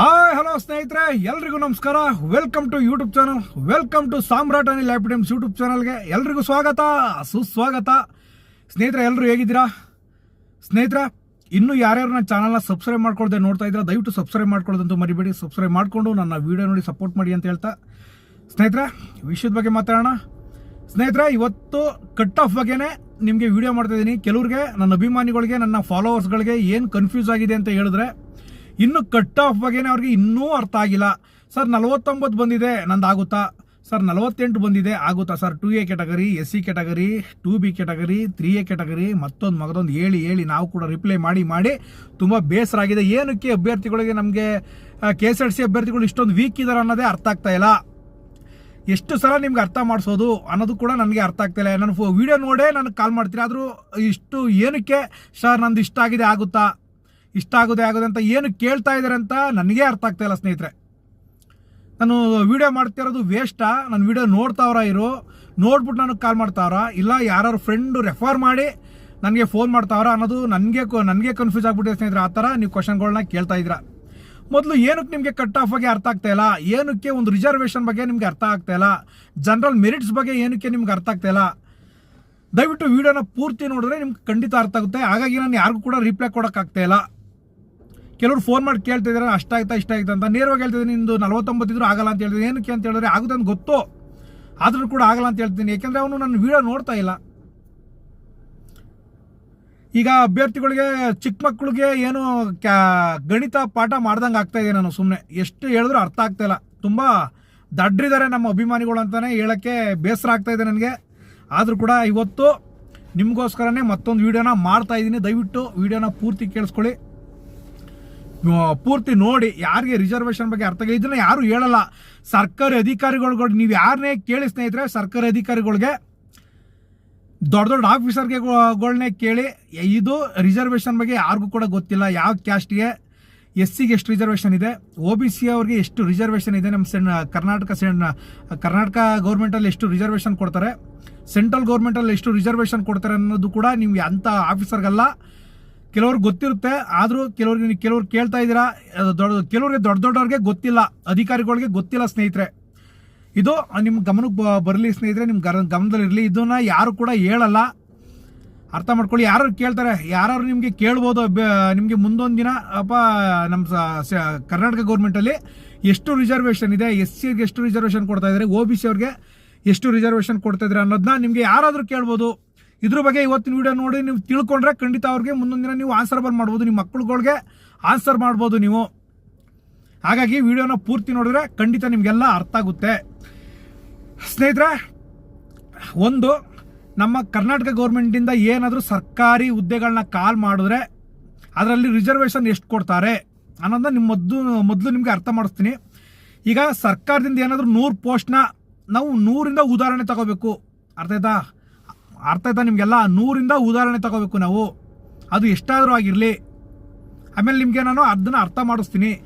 Hi, hello ಸ್ನೇಹಿತರೆ, ಎಲ್ರಿಗೂ ನಮಸ್ಕಾರ. Welcome to YouTube channel welcome to Samrat Anil ಲ್ಯಾಪಿಟಮ್ಸ್ YouTube ಚಾನಲ್ಗೆ ಎಲ್ರಿಗೂ ಸ್ವಾಗತ, ಸುಸ್ವಾಗತ. ಸ್ನೇಹಿತರೆ ಎಲ್ಲರೂ ಹೇಗಿದ್ದೀರಾ? ಸ್ನೇಹಿತರೆ, ಇನ್ನೂ ಯಾರ್ಯಾರು ನನ್ನ ಚಾನಲ್ನ ಸಬ್ಸ್ಕ್ರೈಬ್ ಮಾಡ್ಕೊಳ್ದೆ ನೋಡ್ತಾ ಇದ್ದೀರಾ, ದಯವಿಟ್ಟು ಸಬ್ಸ್ಕ್ರೈಬ್ ಮಾಡ್ಕೊಳ್ಳೋದಂತೂ ಮರಿಬೇಡಿ. ಸಬ್ಸ್ಕ್ರೈಬ್ ಮಾಡಿಕೊಂಡು ನನ್ನ ವೀಡಿಯೋ ನೋಡಿ ಸಪೋರ್ಟ್ ಮಾಡಿ ಅಂತ ಹೇಳ್ತಾ. ಸ್ನೇಹಿತರೆ, ವಿಷಯದ ಬಗ್ಗೆ ಮಾತಾಡೋಣ. ಸ್ನೇಹಿತರೆ, ಇವತ್ತು ಕಟ್ ಆಫ್ ಬಗ್ಗೆನೇ ನಿಮಗೆ ವಿಡಿಯೋ ಮಾಡ್ತಾ ಇದ್ದೀನಿ. ಕೆಲವ್ರಿಗೆ, ನನ್ನ ಅಭಿಮಾನಿಗಳಿಗೆ, ನನ್ನ ಫಾಲೋವರ್ಸ್ಗಳಿಗೆ ಏನು ಕನ್ಫ್ಯೂಸ್ ಆಗಿದೆ ಅಂತ ಹೇಳಿದ್ರೆ ಇನ್ನು ಕಟ್ ಆಫ್ ಬಗ್ಗೆನೇ ಅವ್ರಿಗೆ ಇನ್ನೂ ಅರ್ಥ ಆಗಿಲ್ಲ. ಸರ್, ನಲವತ್ತೊಂಬತ್ತು ಬಂದಿದೆ, ನಂದು ಆಗುತ್ತಾ? ಸರ್, ನಲವತ್ತೆಂಟು ಬಂದಿದೆ, ಆಗುತ್ತಾ? Sir two A category S C category two B category three A category ಮತ್ತೊಂದು ಮಗದೊಂದು ಹೇಳಿ ಹೇಳಿ ನಾವು ಕೂಡ ರಿಪ್ಲೈ ಮಾಡಿ ಮಾಡಿ ತುಂಬ ಬೇಸರ ಆಗಿದೆ. ಏನಕ್ಕೆ ಅಭ್ಯರ್ಥಿಗಳಿಗೆ ನಮಗೆ ಕೆ ಎಸ್ ಆರ್ ಸಿ ಅಭ್ಯರ್ಥಿಗಳು ಇಷ್ಟೊಂದು ವೀಕ್ ಇದ್ದಾರೆ ಅನ್ನೋದೇ ಅರ್ಥ ಆಗ್ತಾ ಇಲ್ಲ. ಎಷ್ಟು ಸಲ ನಿಮ್ಗೆ ಅರ್ಥ ಮಾಡಿಸೋದು ಅನ್ನೋದು ಕೂಡ ನನಗೆ ಅರ್ಥ ಆಗ್ತಾಯಿಲ್ಲ ನಾನು ಫೋ ವಿಡಿಯೋ ನೋಡೇ ನನಗೆ ಕಾಲ್ ಮಾಡ್ತೀನಿ ಆದರೂ ಇಷ್ಟು ಏನಕ್ಕೆ? ಸರ್, ನಂದು ಇಷ್ಟ ಆಗಿದೆ, ಆಗುತ್ತಾ? ಇಷ್ಟ ಆಗೋದೇ ಆಗೋದೆ ಅಂತ ಏನು ಕೇಳ್ತಾ ಇದ್ದಾರೆ ಅಂತ ನನಗೆ ಅರ್ಥ ಆಗ್ತಾ ಇಲ್ಲ ಸ್ನೇಹಿತರೆ. ನಾನು ವಿಡಿಯೋ ಮಾಡ್ತಿರೋದು ವೇಸ್ಟಾ ನಾನು ವೀಡಿಯೋ ನೋಡ್ತಾವ್ರ ಇರು. ನೋಡ್ಬಿಟ್ಟು ನನಗೆ ಕಾಲ್ ಮಾಡ್ತಾವ್ರ. ಇಲ್ಲ ಯಾರು ಫ್ರೆಂಡು ರೆಫರ್ ಮಾಡಿ ನನಗೆ ಫೋನ್ ಮಾಡ್ತಾವ್ರ ಅನ್ನೋದು ನನಗೆ ನನಗೆ ಕನ್ಫ್ಯೂಸ್ ಆಗ್ಬಿಟ್ಟಿದೆ ಸ್ನೇಹಿತರೆ. ಆ ಥರ ನೀವು ಕ್ವಶನ್ಗಳನ್ನ ಕೇಳ್ತಾ ಇದ್ದೀರಾ. ಮೊದಲು ಏನಕ್ಕೆ ನಿಮಗೆ ಕಟ್ ಆಫ್ ಬಗ್ಗೆ ಅರ್ಥ ಆಗ್ತಾ ಇಲ್ಲ? ಏನಕ್ಕೆ ಒಂದು ರಿಸರ್ವೇಷನ್ ಬಗ್ಗೆ ನಿಮಗೆ ಅರ್ಥ ಆಗ್ತಾ ಇಲ್ಲ? ಜನರಲ್ ಮೆರಿಟ್ಸ್ ಬಗ್ಗೆ ಏನಕ್ಕೆ ನಿಮ್ಗೆ ಅರ್ಥ ಆಗ್ತಾ ಇಲ್ಲ? ದಯವಿಟ್ಟು ವಿಡಿಯೋನ ಪೂರ್ತಿ ನೋಡಿದ್ರೆ ನಿಮ್ಗೆ ಖಂಡಿತ ಅರ್ಥ ಆಗುತ್ತೆ. ಹಾಗಾಗಿ ನಾನು ಯಾರಿಗೂ ಕೂಡ ರಿಪ್ಲೈ ಕೊಡೋಕ್ಕಾಗ್ತಾ ಇಲ್ಲ. ಕೆಲವರು ಫೋನ್ ಮಾಡಿ ಕೇಳ್ತಿದ್ದಾರೆ ಅಷ್ಟ ಆಯ್ತಾ, ಇಷ್ಟ ಆಯ್ತಾ ಅಂತ. ನೇರವಾಗಿ ಹೇಳ್ತಿದ್ದೀನಿ ನಿಂದು ನಲವತ್ತೊಂಬತ್ತು ಇದ್ರೂ ಆಗಲ್ಲ ಅಂತ ಹೇಳ್ತಿದ್ದೀನಿ ಏನಕ್ಕೆ ಅಂತ ಹೇಳಿದ್ರೆ ಆಗುತ್ತೆ ಅಂತ ಗೊತ್ತು? ಆದರೂ ಕೂಡ ಆಗಲ್ಲ ಅಂತ ಹೇಳ್ತೀನಿ ಯಾಕೆಂದರೆ ಅವನು ನನ್ನ ವಿಡಿಯೋ ನೋಡ್ತಾ ಇಲ್ಲ. ಈಗ ಅಭ್ಯರ್ಥಿಗಳಿಗೆ ಚಿಕ್ಕ ಮಕ್ಕಳಿಗೆ ಏನು ಗಣಿತ ಪಾಠ ಮಾಡ್ದಂಗೆ ಆಗ್ತಾ ಇದೆ ನಾನು ಸುಮ್ಮನೆ ಎಷ್ಟು ಹೇಳಿದ್ರು ಅರ್ಥ ಆಗ್ತಾ ಇಲ್ಲ. ತುಂಬ ದಡ್ರಿದ್ದಾರೆ ನಮ್ಮ ಅಭಿಮಾನಿಗಳು ಅಂತಲೇ ಹೇಳೋಕ್ಕೆ ಬೇಸರ ಆಗ್ತಾ ಇದೆ ನನಗೆ. ಆದರೂ ಕೂಡ ಇವತ್ತು ನಿಮಗೋಸ್ಕರನೇ ಮತ್ತೊಂದು ವೀಡಿಯೋನ ಮಾಡ್ತಾ ಇದ್ದೀನಿ. ದಯವಿಟ್ಟು ವೀಡಿಯೋನ ಪೂರ್ತಿ ಕೇಳಿಸ್ಕೊಳ್ಳಿ. ಪೂರ್ತಿ ನೋಡಿ ಯಾರಿಗೆ ರಿಸರ್ವೇಶನ್ ಬಗ್ಗೆ ಅರ್ಥ ಇದನ್ನ ಯಾರು ಹೇಳಲ್ಲ. ಸರ್ಕಾರಿ ಅಧಿಕಾರಿಗಳು ನೀವು ಯಾರನ್ನೇ ಕೇಳಿ ಸ್ನೇಹಿತರೆ, ಸರ್ಕಾರಿ ಅಧಿಕಾರಿಗಳಿಗೆ ದೊಡ್ಡ ದೊಡ್ಡ ಆಫೀಸರ್ಗೆ ಗಳನ್ನೇ ಕೇಳಿ ಇದು ರಿಸರ್ವೇಶನ್ ಬಗ್ಗೆ ಯಾರಿಗೂ ಕೂಡ ಗೊತ್ತಿಲ್ಲ. ಯಾವ ಕ್ಯಾಸ್ಟ್ಗೆ ಎಸ್ ಸಿಗೆ ಎಷ್ಟು ರಿಸರ್ವೇಶನ್ ಇದೆ ಒ ಬಿ ಸಿ ಅವ್ರಿಗೆ ಎಷ್ಟು ರಿಸರ್ವೇಶನ್ ಇದೆ ನಮ್ಮ ಸೆನ್ ಕರ್ನಾಟಕ ಸೆನ್ ಕರ್ನಾಟಕ ಗೌರ್ಮೆಂಟಲ್ಲಿ ಎಷ್ಟು ರಿಸರ್ವೇಶನ್ ಕೊಡ್ತಾರೆ ಸೆಂಟ್ರಲ್ ಗೌರ್ಮೆಂಟಲ್ಲಿ ಎಷ್ಟು ರಿಸರ್ವೇಶನ್ ಕೊಡ್ತಾರೆ ಅನ್ನೋದು ಕೂಡ ನೀವು ಅಂಥ ಆಫೀಸರ್ಗಲ್ಲ ಕೆಲವ್ರಿಗೆ ಗೊತ್ತಿರುತ್ತೆ, ಆದರೂ ಕೆಲವ್ರಿಗೆ ಕೆಲವ್ರು ಕೇಳ್ತಾ ಇದ್ದೀರಾ ದೊಡ್ಡ, ಕೆಲವ್ರಿಗೆ ದೊಡ್ಡ ದೊಡ್ಡವ್ರಿಗೆ ಗೊತ್ತಿಲ್ಲ, ಅಧಿಕಾರಿಗಳಿಗೆ ಗೊತ್ತಿಲ್ಲ ಸ್ನೇಹಿತರೆ. ಇದು ನಿಮ್ಮ ಗಮನಕ್ಕೆ ಬರಲಿ ಸ್ನೇಹಿತರೆ ನಿಮ್ಮ ಗಮನದಲ್ಲಿ ಗಮನದಲ್ಲಿರಲಿ ಇದನ್ನ ಯಾರು ಕೂಡ ಹೇಳಲ್ಲ. ಅರ್ಥ ಮಾಡ್ಕೊಳ್ಳಿ. ಯಾರು ಕೇಳ್ತಾರೆ ಯಾರು ನಿಮಗೆ ಕೇಳ್ಬೋದು ನಿಮಗೆ ಮುಂದೊಂದು ದಿನ, ಅಪ್ಪ ನಮ್ಮ ಕರ್ನಾಟಕ ಗೌರ್ಮೆಂಟ್ ಕರ್ನಾಟಕ ಗೌರ್ಮೆಂಟಲ್ಲಿ ಎಷ್ಟು ರಿಸರ್ವೇಷನ್ ಇದೆ, ಎಸ್ ಸಿಗೆ ಎಷ್ಟು ರಿಸರ್ವೇಷನ್ ಕೊಡ್ತಾ ಇದ್ದಾರೆ ಒ ಬಿ ಸಿ ಅವ್ರಿಗೆ ಎಷ್ಟು ರಿಸರ್ವೇಷನ್ ಕೊಡ್ತಾ ಇದ್ದಾರೆ ಅನ್ನೋದನ್ನ ನಿಮಗೆ ಯಾರಾದರೂ ಕೇಳ್ಬೋದು. ಇದ್ರ ಬಗ್ಗೆ ಇವತ್ತಿನ ವಿಡಿಯೋ ನೋಡಿ ನೀವು ತಿಳ್ಕೊಂಡ್ರೆ ಖಂಡಿತ ಅವ್ರಿಗೆ ದಿನ ನೀವು ಆನ್ಸರ್ ಬರ್ ಮಾಡ್ಬೋದು ನಿಮ್ಮ ಮಕ್ಕಳುಗಳಿಗೆ ಆನ್ಸರ್ ಮಾಡ್ಬೋದು ನೀವು. ಹಾಗಾಗಿ ವಿಡಿಯೋನ ಪೂರ್ತಿ ನೋಡಿದ್ರೆ ಖಂಡಿತ ನಿಮಗೆಲ್ಲ ಅರ್ಥ ಆಗುತ್ತೆ. ಸ್ನೇಹಿತರೆ, ಒಂದು, ನಮ್ಮ ಕರ್ನಾಟಕ ಗೌರ್ಮೆಂಟಿಂದ ಏನಾದರೂ ಸರ್ಕಾರಿ ಹುದ್ದೆಗಳನ್ನ ಕಾಲ್ ಮಾಡಿದ್ರೆ ಅದರಲ್ಲಿ ರಿಸರ್ವೇಷನ್ ಎಷ್ಟು ಕೊಡ್ತಾರೆ ಅನ್ನೋದನ್ನ ನಿಮ್ಮ ಮೊದಲು ಮೊದಲು ನಿಮಗೆ ಅರ್ಥ ಮಾಡಿಸ್ತೀನಿ. ಈಗ ಸರ್ಕಾರದಿಂದ ಏನಾದರೂ ನೂರು ಪೋಸ್ಟ್ನ ನಾವು ನೂರಿಂದ ಉದಾಹರಣೆ ತಗೋಬೇಕು. ಅರ್ಥ ಆಯ್ತಾ? ಅರ್ಥ ಆಯ್ತಾ ನಿಮಗೆಲ್ಲ? ನೂರಿಂದ ಉದಾಹರಣೆ ತಗೋಬೇಕು ನಾವು. ಅದು ಎಷ್ಟಾದರೂ ಆಗಿರಲಿ. ಆಮೇಲೆ ನಿಮಗೆ ನಾನು ಅದನ್ನ ಅರ್ಥ ಮಾಡಿಸ್ತೀನಿ.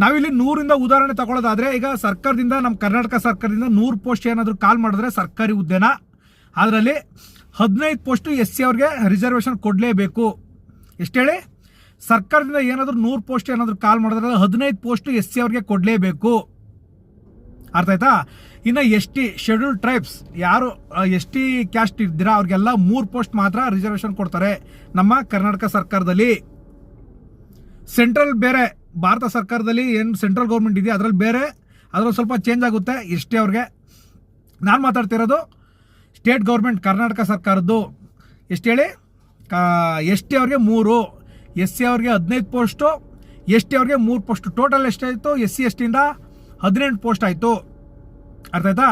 ನಾವಿಲ್ಲಿ ನೂರಿಂದ ಉದಾಹರಣೆ ತಗೊಳ್ಳೋದಾದ್ರೆ, ಈಗ ಸರ್ಕಾರದಿಂದ, ನಮ್ಮ ಕರ್ನಾಟಕ ಸರ್ಕಾರದಿಂದ ನೂರು ಪೋಸ್ಟ್ ಏನಾದರೂ ಕಾಲ್ ಮಾಡಿದ್ರೆ ಸರ್ಕಾರಿ ಹುದ್ದೆನ ಅದರಲ್ಲಿ ಹದಿನೈದು ಪೋಸ್ಟು ಎಸ್ ಸಿ ಅವ್ರಿಗೆ ರಿಸರ್ವೇಷನ್ ಕೊಡಲೇಬೇಕು. ಎಷ್ಟು ಹೇಳಿ? ಸರ್ಕಾರದಿಂದ ಏನಾದರೂ ನೂರು ಪೋಸ್ಟ್ ಏನಾದರೂ ಕಾಲ್ ಮಾಡಿದ್ರೆ ಹದಿನೈದು ಪೋಸ್ಟು ಎಸ್ ಸಿ ಅವ್ರಿಗೆ ಕೊಡಲೇಬೇಕು. ಅರ್ಥ ಆಯ್ತಾ? ಇನ್ನು ಎಸ್ ಟಿ ಶೆಡ್ಯೂಲ್ ಟ್ರೈಬ್ಸ್ ಯಾರು ಎಸ್ ಟಿ ಕ್ಯಾಸ್ಟ್ ಇದ್ದೀರಾ, ಅವ್ರಿಗೆಲ್ಲ ಮೂರು ಪೋಸ್ಟ್ ಮಾತ್ರ ರಿಸರ್ವೇಶನ್ ಕೊಡ್ತಾರೆ ನಮ್ಮ ಕರ್ನಾಟಕ ಸರ್ಕಾರದಲ್ಲಿ. ಸೆಂಟ್ರಲ್ ಬೇರೆ, ಭಾರತ ಸರ್ಕಾರದಲ್ಲಿ ಏನು ಸೆಂಟ್ರಲ್ ಗೌರ್ಮೆಂಟ್ ಇದೆಯಾ, ಅದರಲ್ಲಿ ಬೇರೆ ಅದರಲ್ಲಿ ಸ್ವಲ್ಪ ಚೇಂಜ್ ಆಗುತ್ತೆ ಎಸ್ ಟಿ ಅವ್ರಿಗೆ. ನಾನು ಮಾತಾಡ್ತಿರೋದು ಸ್ಟೇಟ್ ಗೌರ್ಮೆಂಟ್ ಕರ್ನಾಟಕ ಸರ್ಕಾರದ್ದು. ಎಷ್ಟು ಹೇಳಿ? ಎಸ್ ಟಿ ಅವ್ರಿಗೆ ಮೂರು ಎಸ್ ಸಿ ಅವ್ರಿಗೆ ಹದಿನೈದು ಪೋಸ್ಟು ಎಸ್ ಟಿ ಅವ್ರಿಗೆ ಮೂರು ಪೋಸ್ಟು ಟೋಟಲ್ ಎಷ್ಟಾಯಿತು? ಎಸ್ ಸಿ ಎಸ್ ಟಿಯಿಂದ ಹದಿನೆಂಟು ಪೋಸ್ಟ್ ಆಯಿತು. ಅರ್ಥ ಆಯ್ತಾ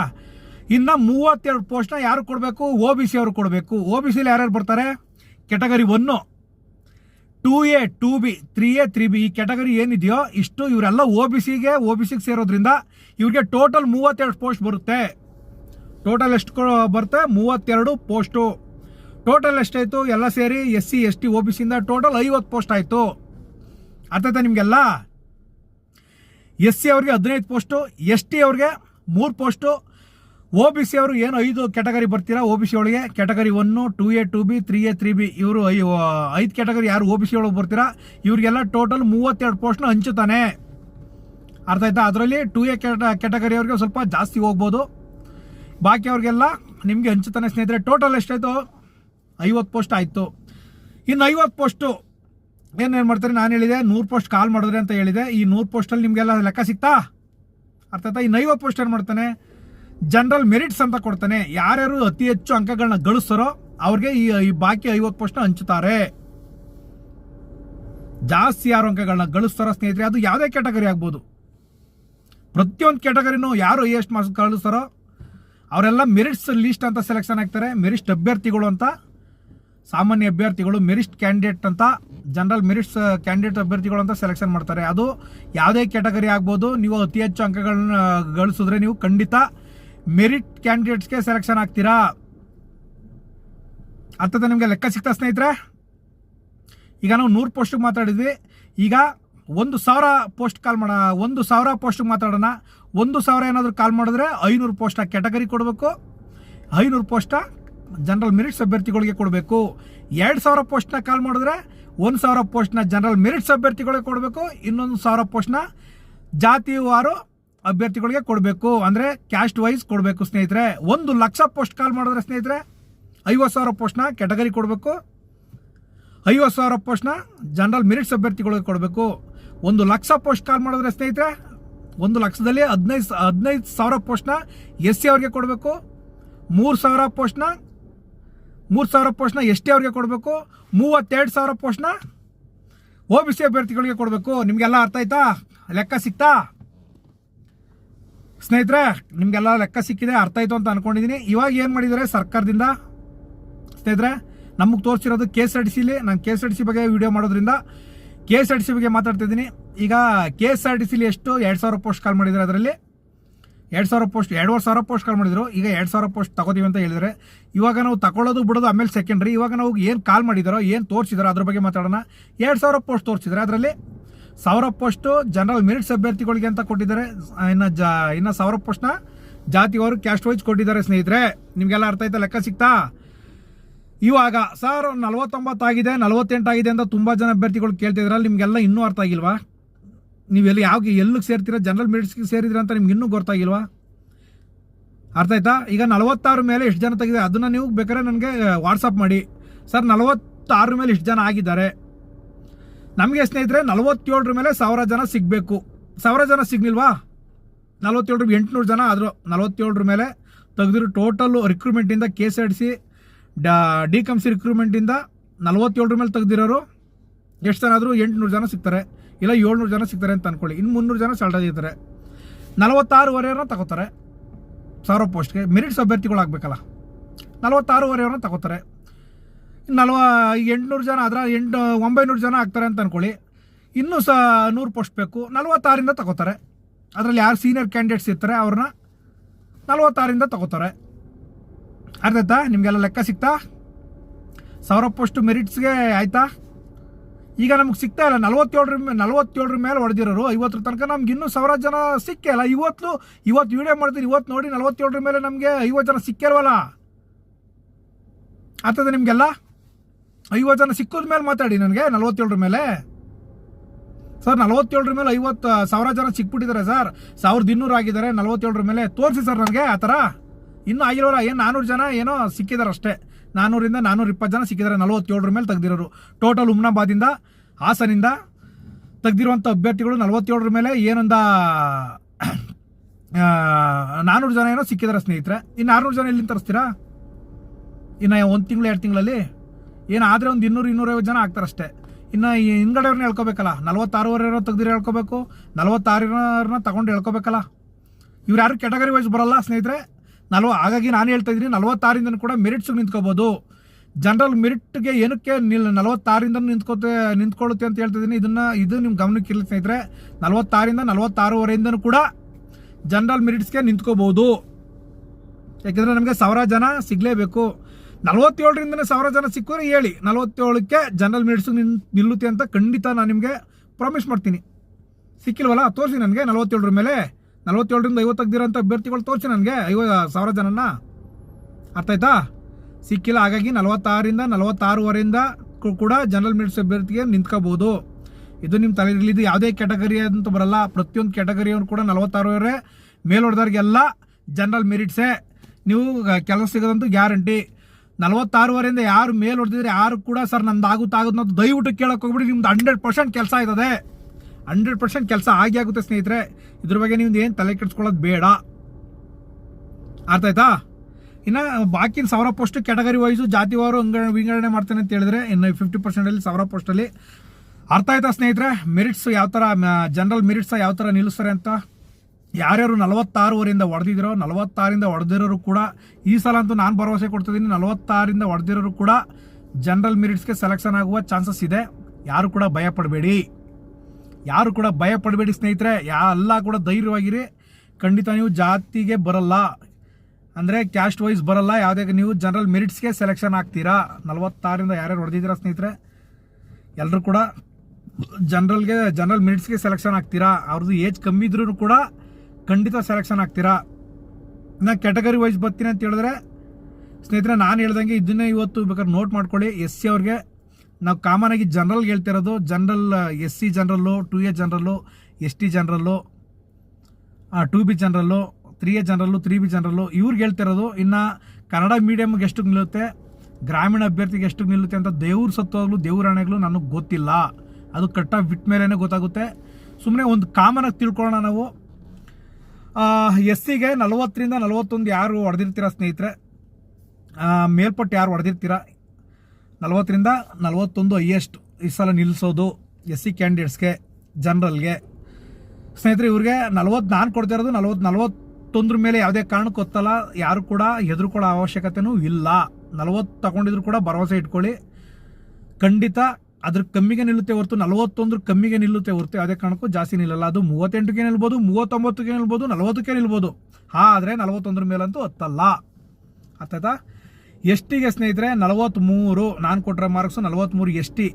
ಇನ್ನು ಮೂವತ್ತೆರಡು ಪೋಸ್ಟ್ನ ಯಾರು ಕೊಡಬೇಕು? ಒ ಬಿ ಸಿ ಅವ್ರಿಗೆ ಕೊಡಬೇಕು. ಒ ಬಿ ಸಿಲಿ ಯಾರ್ಯಾರು ಬರ್ತಾರೆ? Category one two A two B three A three B ಈ ಕೆಟಗರಿ ಏನಿದೆಯೋ ಇಷ್ಟು ಇವರೆಲ್ಲ ಒ ಬಿ ಸಿಗೆ ಒ ಬಿ ಸಿಗೆ ಸೇರೋದ್ರಿಂದ ಇವ್ರಿಗೆ ಟೋಟಲ್ ಮೂವತ್ತೆರಡು ಪೋಸ್ಟ್ ಬರುತ್ತೆ. ಟೋಟಲ್ ಎಷ್ಟು ಬರುತ್ತೆ? ಮೂವತ್ತೆರಡು ಪೋಸ್ಟು ಟೋಟಲ್ ಎಷ್ಟಾಯಿತು? ಎಲ್ಲ ಸೇರಿ S C S T O B ಸಿಯಿಂದ total ಐವತ್ತು ಪೋಸ್ಟ್ ಆಯಿತು. ಅರ್ಥ ಆಯ್ತಾ ನಿಮಗೆಲ್ಲ? ಎಸ್ ಸಿ ಅವ್ರಿಗೆ ಹದಿನೈದು ಪೋಸ್ಟು ಎಸ್ ಟಿ ಅವ್ರಿಗೆ ಮೂರು ಪೋಸ್ಟು ಒ ಬಿ ಸಿ ಅವರು ಏನು ಐದು ಕ್ಯಾಟಗರಿ ಬರ್ತೀರಾ? ಒ ಬಿ ಸಿ ಒಳಗೆ category one two A two B three A three B ಇವರು ಐದು ಕ್ಯಾಟಗರಿ ಯಾರು ಒ ಬಿ ಸಿ ಒಳಗೆ ಬರ್ತೀರಾ? ಇವರಿಗೆಲ್ಲ ಟೋಟಲ್ ಮೂವತ್ತೆರಡು ಪೋಸ್ಟ್ನ ಹಂಚುತ್ತಾನೆ. ಅರ್ಥ ಆಯ್ತಾ? ಅದರಲ್ಲಿ ಟೂ ಎ ಕ್ಯಾಟಗರಿ ಅವ್ರಿಗೆ ಸ್ವಲ್ಪ ಜಾಸ್ತಿ ಹೋಗ್ಬೋದು. ಬಾಕಿ ಅವ್ರಿಗೆಲ್ಲ ನಿಮಗೆ ಹಂಚುತ್ತಾನೆ ಸ್ನೇಹಿತರೆ. ಟೋಟಲ್ ಎಷ್ಟಾಯಿತು? ಐವತ್ತು ಪೋಸ್ಟ್ ಆಯಿತು. ಇನ್ನು ಐವತ್ತು ಪೋಸ್ಟು ಏನೇನು ಮಾಡ್ತಾರೆ? ನಾನು ಹೇಳಿದೆ, ನೂರು ಪೋಸ್ಟ್ ಕಾಲ್ ಮಾಡಿದ್ರೆ ಅಂತ ಹೇಳಿದೆ. ಈ ನೂರು ಪೋಸ್ಟಲ್ಲಿ ನಿಮಗೆಲ್ಲ ಲೆಕ್ಕ ಸಿಗ್ತಾ? ಅರ್ಥ ಇನ್ನು ಐವತ್ತು ಪೋಸ್ಟ್ ಏನು ಮಾಡ್ತಾನೆ? ಜನರಲ್ ಮೆರಿಟ್ಸ್ ಅಂತ ಕೊಡ್ತಾನೆ. ಯಾರ್ಯಾರು ಅತಿ ಹೆಚ್ಚು ಅಂಕಗಳನ್ನ ಗಳಿಸ್ತಾರೋ ಅವ್ರಿಗೆ ಈ ಈ ಬಾಕಿ ಐವತ್ತು ಪೋಸ್ಟ್ನ ಹಂಚುತ್ತಾರೆ ಜಾಸ್ತಿ ಯಾರು ಅಂಕಗಳನ್ನ ಗಳಿಸ್ತಾರೋ ಸ್ನೇಹಿತರೆ, ಅದು ಯಾವುದೇ ಕ್ಯಾಟಗರಿ ಆಗ್ಬೋದು. ಪ್ರತಿಯೊಂದು ಕ್ಯಾಟಗರಿನೂ ಯಾರು ಎಷ್ಟು ಮಾರ್ಕ್ಸ್ ಗಳಿಸ್ತಾರೋ, ಅವರೆಲ್ಲ ಮೆರಿಟ್ಸ್ ಲೀಸ್ಟ್ ಅಂತ ಸೆಲೆಕ್ಷನ್ ಆಗ್ತಾರೆ ಮೆರಿಟ್ಸ್ ಅಭ್ಯರ್ಥಿಗಳು ಅಂತ ಸಾಮಾನ್ಯ ಅಭ್ಯರ್ಥಿಗಳು ಮೆರಿಸ್ಟ್ ಕ್ಯಾಂಡಿಡೇಟ್ ಅಂತ, ಜನರಲ್ ಮೆರಿಟ್ಸ್ ಕ್ಯಾಂಡಿಡೇಟ್ ಅಭ್ಯರ್ಥಿಗಳು ಅಂತ ಸೆಲೆಕ್ಷನ್ ಮಾಡ್ತಾರೆ. ಅದು ಯಾವುದೇ ಕ್ಯಾಟಗರಿ ಆಗ್ಬೋದು. ನೀವು ಅತಿ ಹೆಚ್ಚು ಅಂಕಗಳನ್ನ ಗಳಿಸಿದ್ರೆ ನೀವು ಖಂಡಿತ ಮೆರಿಟ್ ಕ್ಯಾಂಡಿಡೇಟ್ಸ್ಗೆ ಸೆಲೆಕ್ಷನ್ ಆಗ್ತೀರಾ? ಅರ್ಥದ ನಿಮಗೆ ಲೆಕ್ಕ ಸಿಗ್ತಾ ಸ್ನೇಹಿತರೆ? ಈಗ ನಾವು ನೂರು ಪೋಸ್ಟಿಗೆ ಮಾತಾಡಿದ್ವಿ. ಈಗ ಒಂದು ಸಾವಿರ ಪೋಸ್ಟ್ ಕಾಲ್ ಮಾಡೋಣ ಒಂದು ಸಾವಿರ ಪೋಸ್ಟಿಗೆ ಮಾತಾಡೋಣ. ಒಂದು ಸಾವಿರ ಏನಾದರೂ ಕಾಲ್ ಮಾಡಿದ್ರೆ ಐನೂರು ಪೋಸ್ಟ್ ಕ್ಯಾಟಗರಿ ಕೊಡಬೇಕು. ಐನೂರು ಪೋಸ್ಟ ಜನರಲ್ ಮೆರಿಟ್ಸ್ ಅಭ್ಯರ್ಥಿಗಳಿಗೆ ಕೊಡಬೇಕು. ಎರಡು ಸಾವಿರ ಪೋಸ್ಟ್ನ ಕಾಲ್ ಮಾಡಿದ್ರೆ ಒಂದು ಸಾವಿರ ಪೋಸ್ಟ್ನ ಜನರಲ್ ಮೆರಿಟ್ಸ್ ಅಭ್ಯರ್ಥಿಗಳಿಗೆ ಕೊಡಬೇಕು. ಇನ್ನೊಂದು ಸಾವಿರ ಪೋಸ್ಟ್ನ ಜಾತಿವಾರು ಅಭ್ಯರ್ಥಿಗಳಿಗೆ ಕೊಡಬೇಕು. ಅಂದರೆ ಕ್ಯಾಸ್ಟ್ ವೈಸ್ ಕೊಡಬೇಕು ಸ್ನೇಹಿತರೆ. ಒಂದು ಲಕ್ಷ ಪೋಸ್ಟ್ ಕಾಲ್ ಮಾಡಿದ್ರೆ ಸ್ನೇಹಿತರೆ ಐವತ್ತು ಸಾವಿರ ಪೋಸ್ಟ್ನ ಕ್ಯಾಟಗರಿ ಕೊಡಬೇಕು. ಐವತ್ತು ಸಾವಿರ ಪೋಸ್ಟ್ನ ಜನರಲ್ ಮೆರಿಟ್ಸ್ ಅಭ್ಯರ್ಥಿಗಳಿಗೆ ಕೊಡಬೇಕು. ಒಂದು ಲಕ್ಷ ಪೋಸ್ಟ್ ಕಾಲ್ ಮಾಡಿದ್ರೆ ಸ್ನೇಹಿತರೆ ಒಂದು ಲಕ್ಷದಲ್ಲಿ ಹದಿನೈದು ಹದಿನೈದು ಸಾವಿರ ಪೋಸ್ಟ್ನ ಎಸ್ ಸಿ ಅವ್ರಿಗೆ ಕೊಡಬೇಕು. ಮೂರು ಸಾವಿರ ಪೋಸ್ಟ್ನ ಮೂರು ಸಾವಿರ ಪೋಸ್ಟ್ನ ಎಷ್ಟೇ ಅವ್ರಿಗೆ ಕೊಡಬೇಕು, ಮೂವತ್ತೆರಡು ಸಾವಿರ ಪೋಸ್ಟ್ನ ಒ ಬಿ ಸಿ ಅಭ್ಯರ್ಥಿಗಳಿಗೆ ಕೊಡಬೇಕು. ನಿಮಗೆಲ್ಲ ಅರ್ಥ ಆಯ್ತಾ? ಲೆಕ್ಕ ಸಿಕ್ತಾ? ಸ್ನೇಹಿತರೆ, ನಿಮಗೆಲ್ಲ ಲೆಕ್ಕ ಸಿಕ್ಕಿದೆ, ಅರ್ಥ ಆಯ್ತು ಅಂತ ಅನ್ಕೊಂಡಿದ್ದೀನಿ ಇವಾಗ ಏನು ಮಾಡಿದ್ದಾರೆ ಸರ್ಕಾರದಿಂದ? ಸ್ನೇಹಿತರೆ, ನಮಗೆ ತೋರಿಸಿರೋದು ಕೆ ಎಸ್ ಆರ್ ಟಿ ಸಿಲಿ ನಾನು K S R T C ಬಗ್ಗೆ ವಿಡಿಯೋ ಮಾಡೋದ್ರಿಂದ K S R T C ಬಗ್ಗೆ ಮಾತಾಡ್ತಿದ್ದೀನಿ. ಈಗ ಕೆ ಎಸ್ ಆರ್ ಟಿ ಸಿಲಿ ಎಷ್ಟು? ಎರಡು ಸಾವಿರ ಪೋಸ್ಟ್ ಕಾಲ್ ಮಾಡಿದ್ದಾರೆ ಅದರಲ್ಲಿ. ಎರಡು ಸಾವಿರ ಪೋಸ್ಟ್ ಎರಡುವರೆ ಸಾವಿರ ಪೋಸ್ಟ್ ಕಾಲ್ ಮಾಡಿದ್ರು. ಈಗ ಎರಡು ಸಾವಿರ ಪೋಸ್ಟ್ ತಗೋತೀವಿ ಅಂತ ಹೇಳಿದರೆ, ಇವಾಗ ನಾವು ತಗೊಳ್ಳೋದು ಬಿಡೋದು ಆಮೇಲೆ ಸೆಕೆಂಡ್ರಿ ಇವಾಗ ನಾವು ಏನು ಕಾಲ್ ಮಾಡಿದಾರೋ, ಏನು ತೋರಿಸಿದಾರೋ ಅದ್ರ ಬಗ್ಗೆ ಮಾತಾಡೋಣ. ಎರಡು ಸಾವಿರ ಪೋಸ್ಟ್ ತೋರಿಸಿದ್ರೆ ಅದರಲ್ಲಿ ಸಾವಿರ ಪೋಸ್ಟು ಜನರಲ್ ಮೆರಿಟ್ಸ್ ಅಭ್ಯರ್ಥಿಗಳಿಗೆ ಅಂತ ಕೊಟ್ಟಿದ್ದಾರೆ. ಇನ್ನು ಜ, ಇನ್ನು ಸಾವಿರ ಪೋಸ್ಟ್ನ ಜಾತಿಯವರು ಕ್ಯಾಸ್ಟ್ ವೈಸ್ ಕೊಟ್ಟಿದ್ದಾರೆ ಸ್ನೇಹಿತರೆ. ನಿಮಗೆಲ್ಲ ಅರ್ಥ ಆಯ್ತಾ? ಲೆಕ್ಕ ಸಿಗ್ತಾ ಇವಾಗ ಸರ್ ನಲ್ವತ್ತೊಂಬತ್ತಾಗಿದೆ, ನಲವತ್ತೆಂಟಾಗಿದೆ ಅಂತ ತುಂಬ ಜನ ಅಭ್ಯರ್ಥಿಗಳು ಕೇಳ್ತಿದ್ರಲ್ಲಿ ನಿಮಗೆಲ್ಲ ಇನ್ನೂ ಅರ್ಥ ಆಗಿಲ್ವಾ? ನೀವೆಲ್ಲಿ ಯಾವ ಎಲ್ಲಿಗೆ ಸೇರ್ತೀರಾ? ಜನರಲ್ ಮೆರಿಟ್ಸ್ಗೆ ಸೇರಿದ್ರೆ ಅಂತ ನಿಮ್ಗೆ ಇನ್ನೂ ಗೊತ್ತಾಗಿಲ್ವಾ? ಅರ್ಥ ಆಯ್ತಾ? ಈಗ ನಲವತ್ತಾರು ಮೇಲೆ ಎಷ್ಟು ಜನ ತೆಗಿದೆ ಅದನ್ನು ನೀವು ಬೇಕಾದ್ರೆ ನನಗೆ ವಾಟ್ಸಪ್ ಮಾಡಿ. ಸರ್, ನಲವತ್ತಾರು ಮೇಲೆ ಎಷ್ಟು ಜನ ಆಗಿದ್ದಾರೆ. ನಮಗೆ ಸ್ನೇಹಿತರೆ, ನಲವತ್ತೇಳರ ಮೇಲೆ ಸಾವಿರ ಜನ ಸಿಗಬೇಕು. ಸಾವಿರ ಜನ ಸಿಗ್ಲಿಲ್ವಾ? ನಲವತ್ತೇಳರ ಎಂಟುನೂರು ಜನ ಆದರೂ ನಲವತ್ತೇಳರ ಮೇಲೆ ತೆಗೆದಿರೋ total ರಿಕ್ರೂಟ್ಮೆಂಟಿಂದ K S R C D come C ರಿಕ್ರೂಟ್ಮೆಂಟಿಂದ ನಲವತ್ತೇಳರ ಮೇಲೆ ತೆಗೆದಿರೋರು ಎಷ್ಟು ಜನ ಆದರೂ ಎಂಟುನೂರು ಜನ ಸಿಗ್ತಾರೆ. ಇಲ್ಲ ಏಳ್ನೂರು ಜನ ಸಿಗ್ತಾರೆ ಅಂತ ಅನ್ಕೊಳ್ಳಿ. ಇನ್ನು ಮುನ್ನೂರು ಜನ ಸ್ಯಾಲ್ರಿ ಇರ್ತಾರೆ. ನಲವತ್ತಾರೂವರೆಯವ್ರನ್ನ ತಗೋತಾರೆ. ಸಾವಿರ ಪೋಸ್ಟ್ಗೆ ಮೆರಿಟ್ಸ್ ಅಭ್ಯರ್ಥಿಗಳು ಆಗಬೇಕಲ್ಲ. ನಲವತ್ತಾರೂವರೆಯವ್ರನ್ನ ತಗೋತಾರೆ. ನಲ್ವ ಎಂಟುನೂರು ಜನ ಅದರ ಎಂಟು, ಒಂಬೈನೂರು ಜನ ಆಗ್ತಾರೆ ಅಂತ ಅನ್ಕೊಳ್ಳಿ. ಇನ್ನೂ ಸಹ ನೂರು ಪೋಸ್ಟ್ ಬೇಕು. ನಲ್ವತ್ತಾರಿಂದ ತಗೋತಾರೆ. ಅದರಲ್ಲಿ ಯಾರು ಸೀನಿಯರ್ ಕ್ಯಾಂಡಿಡೇಟ್ಸ್ ಇರ್ತಾರೆ, ಅವ್ರನ್ನ ನಲವತ್ತಾರಿಂದ ತಗೋತಾರೆ. ಅರ್ಥ ಆಯ್ತಾ? ನಿಮಗೆಲ್ಲ ಲೆಕ್ಕ ಸಿಗ್ತಾ? ಸಾವಿರ ಪೋಸ್ಟು ಮೆರಿಟ್ಸ್ಗೆ ಆಯ್ತಾ? ಈಗ ನಮ್ಗೆ ಸಿಗ್ತಾ ಇಲ್ಲ. ನಲ್ವತ್ತೇಳರ ನಲ್ವತ್ತೇಳರ ಮೇಲೆ ಹೊಡೆದಿರೋರು. ಐವತ್ತರ ತನಕ ನಮ್ಗೆ ಇನ್ನೂ ಸಾವಿರ ಜನ ಸಿಕ್ಕೇ ಇಲ್ಲ. ಇವತ್ತು ಇವತ್ತು ವಿಡಿಯೋ ಮಾಡ್ತೀನಿ. ಇವತ್ತು ನೋಡಿ ನಲ್ವತ್ತೇಳರ ಮೇಲೆ ನಮಗೆ ಐವತ್ತು ಜನ ಸಿಕ್ಕಿಲ್ವಲ್ಲ ಆಗ್ತದೆ ನಿಮಗೆಲ್ಲ? ಐವತ್ತು ಜನ ಸಿಕ್ಕಿದ ಮೇಲೆ ಮಾತಾಡಿ ನನಗೆ, ನಲ್ವತ್ತೇಳರ ಮೇಲೆ. ಸರ್, ನಲ್ವತ್ತೇಳರ ಮೇಲೆ ಐವತ್ತು ಸಾವಿರ ಜನ ಸಿಕ್ಬಿಟ್ಟಿದ್ದಾರೆ ಸರ್. ಸಾವಿರದ ಇನ್ನೂರು ಆಗಿದ್ದಾರೆ. ನಲ್ವತ್ತೇಳರ ಮೇಲೆ ತೋರಿಸಿ ಸರ್ ನನಗೆ, ಆ ಥರ. ಇನ್ನೂ ಆಗಿರೋರ ಏನು ನಾನ್ನೂರು ಜನ ಏನೋ ಸಿಕ್ಕಿದ್ದಾರೆ ಅಷ್ಟೇ ನಾನ್ನೂರಿಂದ ನಾನ್ನೂರ ಇಪ್ಪತ್ತು ಜನ ಸಿಕ್ಕಿದ್ದಾರೆ. ನಲ್ವತ್ತೇಳರ ಮೇಲೆ ತೆಗೆದಿರೋರು. ಟೋಟಲ್ ಉಮ್ನಾಬಾದಿಂದ ಹಾಸನಿಂದ ತೆಗೆದಿರುವಂಥ ಅಭ್ಯರ್ಥಿಗಳು ನಲವತ್ತೇಳರ ಮೇಲೆ ಏನೊಂದ ನಾನ್ನೂರು ಜನ ಏನೋ ಸಿಕ್ಕಿದಾರೆ ಸ್ನೇಹಿತರೆ. ಇನ್ನು ಆರುನೂರು ಜನ ಎಲ್ಲಿಂದ ತರಿಸ್ತೀರಾ? ಇನ್ನು ಒಂದು ತಿಂಗಳು, ಎರಡು ತಿಂಗಳಲ್ಲಿ? ಏನು ಆದರೆ ಒಂದು ಇನ್ನೂರು, ಇನ್ನೂರೈವತ್ತು ಜನ ಆಗ್ತಾರಷ್ಟೇ. ಇನ್ನು ಈ ಹೇಳ್ಕೋಬೇಕಲ್ಲ ನಲ್ವತ್ತಾರೂವರೆಯವ್ರನ್ನ ತೆಗ್ದಿರೋ ಹೇಳ್ಕೊಬೇಕು ನಲ್ವತ್ತಾರನ್ನ ತಗೊಂಡು ಹೇಳ್ಕೋಬೇಕಲ್ಲ ಇವ್ರು ಯಾರು ಕ್ಯಾಟಗರಿ ವೈಸ್ ಬರಲ್ಲ ಸ್ನೇಹಿತರೆ. ನಲ್ವ, ಹಾಗಾಗಿ ನಾನು ಹೇಳ್ತಾ ಇದ್ದೀನಿ ನಲ್ವತ್ತಾರಿಂದ ಕೂಡ ಮೆರಿಟ್ಸ್ಗೆ ನಿಂತ್ಕೋಬೋದು. ಜನರಲ್ ಮೆರಿಟ್ಗೆ ಏನಕ್ಕೆ ನಿಲ್ ನಲವತ್ತಾರಿಂದ ನಿಂತ್ಕೋತೆ, ನಿಂತ್ಕೊಳ್ಳುತ್ತೆ ಅಂತ ಹೇಳ್ತಿದ್ದೀನಿ. ಇದನ್ನು, ಇದು ನಿಮ್ಮ ಗಮನಕ್ಕೆ ಇರಲಿ ಸ್ನೇಹಿತರೆ. ನಲವತ್ತಾರಿಂದ ನಲವತ್ತಾರೂವರೆಯಿಂದನೂ ಕೂಡ ಜನರಲ್ ಮೆರಿಟ್ಸ್ಗೆ ನಿಂತ್ಕೋಬೋದು. ಯಾಕೆಂದರೆ ನಮಗೆ ಸಾವಿರ ಜನ ಸಿಗಲೇಬೇಕು. ನಲವತ್ತೇಳರಿಂದನೇ ಸಾವಿರ ಜನ ಸಿಕ್ಕೋರೆ ಹೇಳಿ. ನಲವತ್ತೇಳಕ್ಕೆ ಜನರಲ್ ಮೆರಿಟ್ಸ್ ನಿನ್ ನಿಲ್ಲುತ್ತೆ ಅಂತ ಖಂಡಿತ ನಾನು ನಿಮಗೆ ಪ್ರಾಮಿಸ್ ಮಾಡ್ತೀನಿ. ಸಿಕ್ಕಿಲ್ವಲ್ಲ? ತೋರಿಸಿ ನನಗೆ ನಲವತ್ತೇಳರ ಮೇಲೆ. ನಲವತ್ತೇಳರಿಂದ ಐವತ್ತು ತೆಗ್ದಿರೋಂಥ ಅಭ್ಯರ್ಥಿಗಳು ತೋರಿಸಿ ನನಗೆ. ಐವ ಸಾವಿರ ಜನನ ಅರ್ಥ ಆಯ್ತಾ? ಸಿಕ್ಕಿಲ್ಲ. ಹಾಗಾಗಿ ನಲವತ್ತಾರರಿಂದ ನಲವತ್ತಾರೂವರೆಯಿಂದ ಕೂಡ ಜನರಲ್ ಮೆರಿಟ್ಸ್ ಅಭ್ಯರ್ಥಿಗೆ ನಿಂತ್ಕೋಬಹುದು ಇದು ನಿಮ್ಮ ತಲೆ ಇದು ಯಾವುದೇ ಕ್ಯಾಟಗರಿ ಅಂತ ಬರಲ್ಲ. ಪ್ರತಿಯೊಂದು ಕ್ಯಾಟಗರಿಯವ್ರು ಕೂಡ ನಲವತ್ತಾರುವರೆ ಮೇಲ್ ಹೊಡೆದವ್ರಿಗೆಲ್ಲ ಜನರಲ್ ಮೆರಿಟ್ಸೇ ನೀವು ಕೆಲಸ ಸಿಗೋದಂತೂ ಗ್ಯಾರಂಟಿ ನಲವತ್ತಾರುವರೆಯಿಂದ ಯಾರು ಮೇಲ್ ಹೊಡೆದಿದ್ರೆ ಯಾರು ಕೂಡ ಸರ್ ನಂದು ಆಗುತ್ತೆ ಅಂತ ದಯವಿಟ್ಟು ಕೇಳಕ್ಕೆ ಹೋಗ್ಬಿಡಿ. ನಿಮ್ದು ಹಂಡ್ರೆಡ್ ಪರ್ಸೆಂಟ್ ಕೆಲಸ ಆಯ್ತದೆ. ಹಂಡ್ರೆಡ್ ಪರ್ಸೆಂಟ್ ಕೆಲಸ ಆಗಿ ಆಗುತ್ತೆ ಸ್ನೇಹಿತರೆ. ಇದ್ರ ಬಗ್ಗೆ ನಿಮ್ದು ಏನು ತಲೆ ಕೆಡಿಸ್ಕೊಳ್ಳೋದು ಬೇಡ. ಅರ್ಥ ಆಯ್ತಾ? ಇನ್ನು ಬಾಕಿ ಸಾವಿರ ಪೋಸ್ಟ್ ಕ್ಯಾಟಗರಿ ವೈಸು ಜಾತಿವಾರು ವಿಂಗಡಣೆ ಮಾಡ್ತೇನೆ ಅಂತ ಹೇಳಿದ್ರೆ, ಇನ್ನು ಫಿಫ್ಟಿ ಪರ್ಸೆಂಟಲ್ಲಿ ಸಾವಿರ ಪೋಸ್ಟಲ್ಲಿ ಅರ್ಥ ಆಯ್ತಾ ಸ್ನೇಹಿತರೆ? ಮೆರಿಟ್ಸ್ ಯಾವ ಥರ ಜನರಲ್ ಮೆರಿಟ್ಸ್ ಯಾವ ಥರ ನಿಲ್ಲಿಸ್ತಾರೆ ಅಂತ? ಯಾರ್ಯಾರು ನಲವತ್ತಾರುವರೆಯಿಂದ ಹೊಡೆದಿದ್ದೀರೋ ನಲವತ್ತಾರಿಂದ ಹೊಡೆದಿರೋರು ಕೂಡ ಈ ಸಲ ಅಂತೂ ನಾನು ಭರವಸೆ ಕೊಡ್ತಿದ್ದೀನಿ. ನಲವತ್ತಾರಿಂದ ಹೊಡೆದಿರೋರು ಕೂಡ ಜನರಲ್ ಮೆರಿಟ್ಸ್ಗೆ ಸೆಲೆಕ್ಷನ್ ಆಗುವ ಚಾನ್ಸಸ್ ಇದೆ. ಯಾರು ಕೂಡ ಭಯ ಪಡಬೇಡಿ. ಯಾರು ಕೂಡ ಭಯ ಪಡಬೇಡಿ ಸ್ನೇಹಿತರೆ. ಯಾ ಎಲ್ಲ ಕೂಡ ಧೈರ್ಯವಾಗಿರಿ. ಖಂಡಿತ ನೀವು ಜಾತಿಗೆ ಬರಲ್ಲ. ಅಂದರೆ ಕ್ಯಾಸ್ಟ್ ವೈಸ್ ಬರಲ್ಲ, ಯಾವುದೇ ನೀವು ಜನರಲ್ ಮೆರಿಟ್ಸ್ಗೆ ಸೆಲೆಕ್ಷನ್ ಆಗ್ತೀರಾ? ನಲವತ್ತಾರಿಂದ ಯಾರ್ಯಾರು ಹೊಡೆದಿದ್ದೀರಾ ಸ್ನೇಹಿತರೆ? ಎಲ್ಲರೂ ಕೂಡ ಜನರಲ್ಗೆ ಜನರಲ್ ಮೆರಿಟ್ಸ್ಗೆ ಸೆಲೆಕ್ಷನ್ ಆಗ್ತೀರಾ? ಅವ್ರದ್ದು ಏಜ್ ಕಮ್ಮಿ ಇದ್ರೂ ಕೂಡ ಖಂಡಿತ ಸೆಲೆಕ್ಷನ್ ಆಗ್ತೀರಾ? ನಾ ಕ್ಯಾಟಗರಿ ವೈಸ್ ಬರ್ತೀನಿ ಅಂತ ಹೇಳಿದ್ರೆ, ಸ್ನೇಹಿತರೆ, ನಾನು ಹೇಳ್ದಂಗೆ ಇದನ್ನೇ ಇವತ್ತು ಬೇಕಾದ್ರೆ ನೋಟ್ ಮಾಡ್ಕೊಳ್ಳಿ. ಎಸ್ ಸಿ ಅವ್ರಿಗೆ ನಾವು ಕಾಮನ್ ಆಗಿ ಜನರಲ್ಗೆ ಹೇಳ್ತಿರೋದು general S C general two A general S T general two B general three A general, three B general, ಇವ್ರಿಗೆ ಹೇಳ್ತಿರೋದು ಇನ್ನು ಕನ್ನಡ ಮೀಡಿಯಮ್ಗೆ ಎಷ್ಟು ನಿಲ್ಲುತ್ತೆ? ಗ್ರಾಮೀಣ ಅಭ್ಯರ್ಥಿಗೆ ಎಷ್ಟು ನಿಲ್ಲುತ್ತೆ ಅಂತ ದೇವ್ರ ಸತ್ತೋಗ್ಲು, ದೇವ್ರ ಹಣೆಗಳು ನನಗೆ ಗೊತ್ತಿಲ್ಲ. ಅದು ಕಟ್ಟ ಬಿಟ್ಟ ಮೇಲೇ ಗೊತ್ತಾಗುತ್ತೆ. ಸುಮ್ಮನೆ ಒಂದು ಕಾಮನಾಗಿ ತಿಳ್ಕೊಳ್ಳೋಣ ನಾವು. ಎಸ್ ಸಿಗೆ ನಲವತ್ತರಿಂದ ನಲವತ್ತೊಂದು ಯಾರು ಹೊಡೆದಿರ್ತೀರ ಸ್ನೇಹಿತರೆ? ಮೇಲ್ಪಟ್ಟು ಯಾರು ಹೊಡೆದಿರ್ತೀರ? ನಲವತ್ತರಿಂದ ನಲವತ್ತೊಂದು ಹೈಯೆಸ್ಟ್ ಈ ಸಲ ನಿಲ್ಲಿಸೋದು ಎಸ್ ಸಿ ಕ್ಯಾಂಡಿಡೇಟ್ಸ್ಗೆ ಜನರಲ್ಗೆ ಸ್ನೇಹಿತರೆ, ಇವ್ರಿಗೆ ನಲವತ್ತು ನಾನು ಕೊಡ್ತಿರೋದು ನಲವತ್ತು ನಲ್ವತ್ತು ನಲ್ವತ್ತೊಂದ್ರ ಮೇಲೆ ಯಾವುದೇ ಕಾರಣಕ್ಕೆ ಗೊತ್ತಲ್ಲ ಯಾರು ಕೂಡ ಹೆದರ್ಕೊಳ್ಳೋ ಅವಶ್ಯಕತೆನೂ ಇಲ್ಲ. ನಲವತ್ತು ತಗೊಂಡಿದ್ರು ಕೂಡ ಭರವಸೆ ಇಟ್ಕೊಳ್ಳಿ. ಖಂಡಿತ ಅದ್ರ ಕಮ್ಮಿಗೆ ನಿಲ್ಲುತ್ತೆ ಹೊರತು ನಲವತ್ತೊಂದ್ರ ಕಮ್ಮಿಗೆ ನಿಲ್ಲುತ್ತೆ ಹೊರತು ಯಾವುದೇ ಕಾರಣಕ್ಕೂ ಜಾಸ್ತಿ ನಿಲ್ಲಲ್ಲ. ಅದು ಮೂವತ್ತೆಂಟಕ್ಕೆ ನಿಲ್ಬೋದು ಮೂವತ್ತೊಂಬತ್ತಕ್ಕೆ ನಿಲ್ಬೋದು, ನಲವತ್ತಕ್ಕೆ ನಿಲ್ಬೋದು. ಆದರೆ ನಲವತ್ತೊಂದ್ರ ಮೇಲಂತೂ ಹತ್ತಲ್ಲ ಆಯ್ತಾಯ್ತಾ? ಎಷ್ಟಿಗೆ ಸ್ನೇಹಿತರೆ? ನಲವತ್ತ್ಮೂರು ನಾನು ಕೊಟ್ಟರೆ ಮಾರ್ಕ್ಸು ನಲವತ್ತ್ಮೂರು ಎಸ್ ಟಿ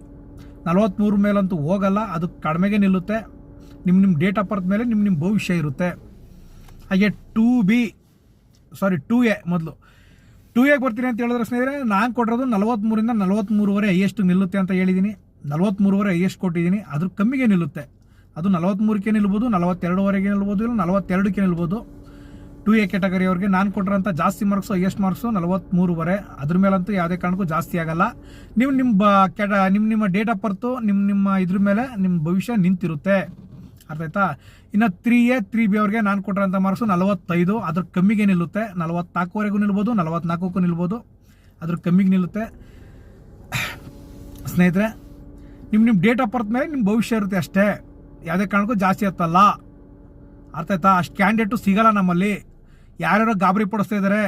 ನಲವತ್ತ್ಮೂರು ಮೇಲಂತೂ ಹೋಗಲ್ಲ. ಅದು ಕಡಿಮೆಗೆ ನಿಲ್ಲುತ್ತೆ. ನಿಮ್ಮ ನಿಮ್ಮ ಡೇಟ್ ಆಫ್ ಬರ್ತ್ ಮೇಲೆ ನಿಮ್ಮ ನಿಮ್ಮ ಭವಿಷ್ಯ ಇರುತ್ತೆ. ಹಾಗೆ two B sorry two A ಮೊದಲು. ಟೂ ಎಗೆ ಬರ್ತೀನಿ ಅಂತ ಹೇಳಿದ್ರೆ ಸ್ನೇಹಿತರೆ, ನಾನು ಕೊಟ್ಟಿರೋದು ನಲವತ್ತ್ಮೂರಿಂದ ನಲವತ್ತ್ಮೂರುವರೆ ಹೈಯೆಸ್ಟ್ ನಿಲ್ಲುತ್ತೆ ಅಂತ ಹೇಳಿದ್ದೀನಿ ನಲವತ್ತ್ಮೂರುವರೆ ಹೈಯೆಸ್ಟ್ ಕೊಟ್ಟಿದ್ದೀನಿ ಅದ್ರ ಕಮ್ಮಿಗೆ ನಿಲ್ಲುತ್ತೆ. ಅದು ನಲವತ್ತ್ಮೂರಕ್ಕೆ ನಿಲ್ಬೋದು, ನಲವತ್ತೆರಡುವರೆಗೆ ನಿಲ್ಬೋದು, ಇಲ್ಲ ನಲವತ್ತೆರಡಕ್ಕೆ ನಿಲ್ಬೋದು. ಟೂ ಎ ಕ್ಯಾಟಗರಿ ಅವ್ರಿಗೆ ನಾನು ಕೊಟ್ಟಿರೋಂಥ ಜಾಸ್ತಿ ಮಾರ್ಕ್ಸು ಹೈಯೆಸ್ಟ್ ಮಾರ್ಕ್ಸು ನಲವತ್ತ್ಮೂರುವರೆ ಅದ್ರ ಮೇಲಂತೂ ಯಾವುದೇ ಕಾರಣಕ್ಕೂ ಜಾಸ್ತಿ ಆಗಲ್ಲ. ನೀವು ನಿಮ್ಮ ಬ ನಿಮ್ಮ ನಿಮ್ಮ ಡೇಟ್ ಆಫ್ ಬರ್ತು ನಿಮ್ಮ ನಿಮ್ಮ ಇದ್ರ ಮೇಲೆ ನಿಮ್ಮ ಭವಿಷ್ಯ ನಿಂತಿರುತ್ತೆ. ಅರ್ಥ ಆಯ್ತಾ? ಇನ್ನು ತ್ರೀ ಎ ತ್ರೀ ಬಿ ಅವ್ರಿಗೆ ನಾನು ಕೊಟ್ಟಿರೋಂಥ ಮಾರ್ಕ್ಸು ನಲವತ್ತೈದು. ಅದ್ರ ಕಮ್ಮಿಗೆ ನಿಲ್ಲುತ್ತೆ. ನಲವತ್ತ್ನಾಲ್ಕುವರೆಗೂ ನಿಲ್ಬೋದು, ನಲವತ್ನಾಲ್ಕಕ್ಕೂ ನಿಲ್ಬೋದು. ಅದ್ರ ಕಮ್ಮಿಗೆ ನಿಲ್ಲುತ್ತೆ. ಸ್ನೇಹಿತರೆ ನಿಮ್ಮ ನಿಮ್ಮ ಡೇಟ್ ಆಫ್ ಬರ್ತ್ ಮೇಲೆ ನಿಮ್ಮ ಭವಿಷ್ಯ ಇರುತ್ತೆ ಅಷ್ಟೇ. ಯಾವುದೇ ಕಾರಣಕ್ಕೂ ಜಾಸ್ತಿ ಹತ್ತಲ್ಲ. ಅರ್ಥ ಆಯ್ತಾ? ಅಷ್ಟು ಕ್ಯಾಂಡಿಡೇಟು ಸಿಗಲ್ಲ ನಮ್ಮಲ್ಲಿ. ಯಾರ್ಯಾರೋ ಗಾಬರಿ ಪಡಿಸ್ತಾ ಇದ್ದಾರೆ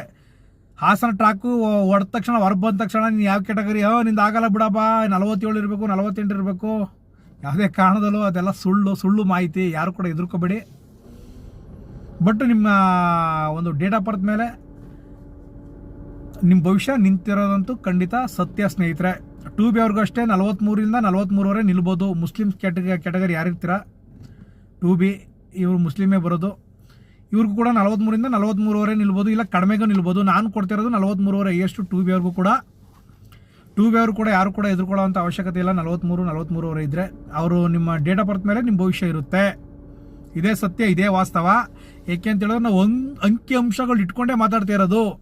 ಹಾಸನ ಟ್ರಾಕು ಹೊಡೆದ ತಕ್ಷಣ, ಹೊರಗೆ ಬಂದ ತಕ್ಷಣ ನೀನು ಯಾವ ಕ್ಯಾಟಗರಿ ಹೋ, ನಿಂದು ಆಗಲ್ಲ ಬಿಡಪ್ಪ. ನಲವತ್ತೇಳು ಇರಬೇಕು, ನಲವತ್ತೆಂಟು ಇರಬೇಕು. ಯಾವುದೇ ಕಾರಣದಲ್ಲೂ ಅದೆಲ್ಲ ಸುಳ್ಳು ಸುಳ್ಳು ಮಾಹಿತಿ ಯಾರು ಕೂಡ ಎದುರ್ಕೋಬೇಡಿ. ಬಟ್ ನಿಮ್ಮ ಒಂದು ಡೇಟ್ ಆಫ್ ಬರ್ತ್ ಮೇಲೆ ನಿಮ್ಮ ಭವಿಷ್ಯ ನಿಂತಿರೋದಂತೂ ಖಂಡಿತ ಸತ್ಯ ಸ್ನೇಹಿತರೆ. ಟು ಬಿ ಅವ್ರಿಗೂ ಅಷ್ಟೇ ನಲವತ್ತ್ಮೂರಿಂದ ನಲವತ್ತ್ಮೂರವರೆ ನಿಲ್ಬೋದು. ಮುಸ್ಲಿಮ್ ಕ್ಯಾಟಗರಿ ಕ್ಯಾಟಗರಿ ಯಾರಿರ್ತೀರ ಟು ಬಿ ಇವರು ಮುಸ್ಲಿಮೇ ಬರೋದು. ಇವ್ರಿಗೂ ಕೂಡ ನಲವತ್ತ್ಮೂರಿಂದ ನಲ್ವತ್ತ್ಮೂರವರೆ ನಿಲ್ಬೋದು, ಇಲ್ಲ ಕಡಿಮೆಗೂ ನಿಲ್ಬೋದು. ನಾನು ಕೊಡ್ತಿರೋದು ನಲ್ವತ್ತ್ಮೂರವರೆ ಎಷ್ಟು ಟು ಬಿ ಅವ್ರಿಗೂ ಕೂಡ. ಟೂ ವೇ ಅವರು ಕೂಡ ಯಾರು ಕೂಡ ಎದುರ್ಕೊಳ್ಳೋವಂಥ ಅವಶ್ಯಕತೆ ಇಲ್ಲ. ನಲವತ್ತ್ಮೂರು ಅವರು ಇದ್ದರೆ ಅವರು ನಿಮ್ಮ ಡೇಟ್ ಆಫ್ ಬರ್ತ್ ಮೇಲೆ ನಿಮ್ಮ ಭವಿಷ್ಯ ಇರುತ್ತೆ. ಇದೇ ಸತ್ಯ, ಇದೇ ವಾಸ್ತವ. ಏಕೆ ಅಂತ ಹೇಳಿದ್ರೆ ನಾವು ಅಂಕ್ ಅಂಕಿ ಅಂಶಗಳು ಇಟ್ಕೊಂಡೇ ಮಾತಾಡ್ತಾ ಇರೋದು.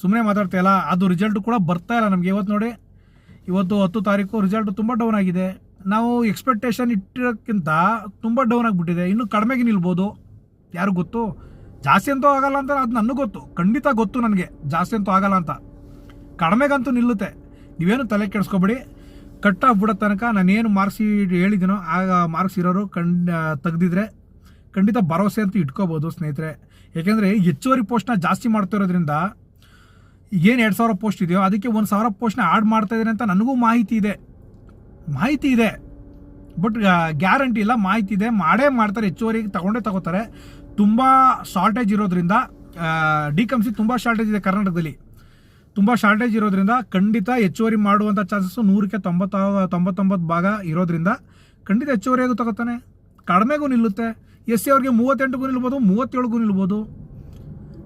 ಸುಮ್ಮನೆ ಮಾತಾಡ್ತಾ ಇಲ್ಲ. ಅದು ರಿಸಲ್ಟ್ ಕೂಡ ಬರ್ತಾ ಇಲ್ಲ ನಮಗೆ. ಇವತ್ತು ನೋಡಿ, ಇವತ್ತು ಹತ್ತು ತಾರೀಕು ರಿಸಲ್ಟ್ ತುಂಬ ಡೌನ್ ಆಗಿದೆ. ನಾವು ಎಕ್ಸ್ಪೆಕ್ಟೇಷನ್ ಇಟ್ಟಿರೋಕ್ಕಿಂತ ತುಂಬ ಡೌನ್ ಆಗಿಬಿಟ್ಟಿದೆ. ಇನ್ನು ಕಡಿಮೆಗೆ ನಿಲ್ಬೋದು. ಯಾರು ಗೊತ್ತು? ಜಾಸ್ತಿ ಅಂತೂ ಆಗಲ್ಲ ಅಂತ ಅದು ನನಗೂ ಗೊತ್ತು. ಖಂಡಿತ ಗೊತ್ತು ನನಗೆ. ಜಾಸ್ತಿ ಅಂತೂ ಆಗಲ್ಲ ಅಂತ. ಕಡಿಮೆಗಂತೂ ನಿಲ್ಲುತ್ತೆ. ನೀವೇನು ತಲೆ ಕೆಡಿಸ್ಕೊಬೇಡಿ. ಕಟ್ ಆಗ್ಬಿಡೋ ತನಕ ನಾನೇನು ಮಾರ್ಕ್ಸ್ ಹೇಳಿದ್ದೀನೋ ಆಗ ಮಾರ್ಕ್ಸ್ ಇರೋರು ಕಂಡ ತೆಗ್ದಿದ್ರೆ ಖಂಡಿತ ಭರವಸೆ ಅಂತ ಇಟ್ಕೋಬೋದು ಸ್ನೇಹಿತರೆ. ಯಾಕೆಂದರೆ ಹೆಚ್ಚುವರಿ ಪೋಸ್ಟ್ನ ಜಾಸ್ತಿ ಮಾಡ್ತಿರೋದ್ರಿಂದ ಏನು ಎರಡು ಸಾವಿರ ಪೋಸ್ಟ್ ಇದೆಯೋ ಅದಕ್ಕೆ ಒಂದು ಸಾವಿರ ಪೋಸ್ಟ್ನ ಆ್ಯಡ್ ಮಾಡ್ತಾ ಇದ್ದಾರೆ ಅಂತ ನನಗೂ ಮಾಹಿತಿ ಇದೆ. ಮಾಹಿತಿ ಇದೆ. ಬಟ್ ಗ್ಯಾರಂಟಿ ಇಲ್ಲ, ಮಾಹಿತಿ ಇದೆ. ಮಾಡೇ ಮಾಡ್ತಾರೆ ಹೆಚ್ಚುವರಿಗೆ ತಗೊಂಡೇ ತಗೋತಾರೆ. ತುಂಬ ಶಾರ್ಟೇಜ್ ಇರೋದ್ರಿಂದ ಡಿ ಕಮ್ಸಿ ತುಂಬ ಶಾರ್ಟೇಜ್ ಇದೆ ಕರ್ನಾಟಕದಲ್ಲಿ. ತುಂಬ ಶಾರ್ಟೇಜ್ ಇರೋದ್ರಿಂದ ಖಂಡಿತ ಹೆಚ್ಚುವರಿ ಮಾಡುವಂಥ ಚಾನ್ಸಸ್ ನೂರಕ್ಕೆ ತೊಂಬತ್ತ, ತೊಂಬತ್ತೊಂಬತ್ತು ಭಾಗ ಇರೋದ್ರಿಂದ ಖಂಡಿತ ಹೆಚ್ಚುವರಿಯಾಗೂ ತಗೋತಾನೆ. ಕಡಿಮೆಗೂ ನಿಲ್ಲುತ್ತೆ. ಎಸ್ ಸಿ ಅವ್ರಿಗೆ ಮೂವತ್ತೆಂಟಗೂ ನಿಲ್ಬೋದು ಮೂವತ್ತೇಳಿಗೂ ನಿಲ್ಬೋದು.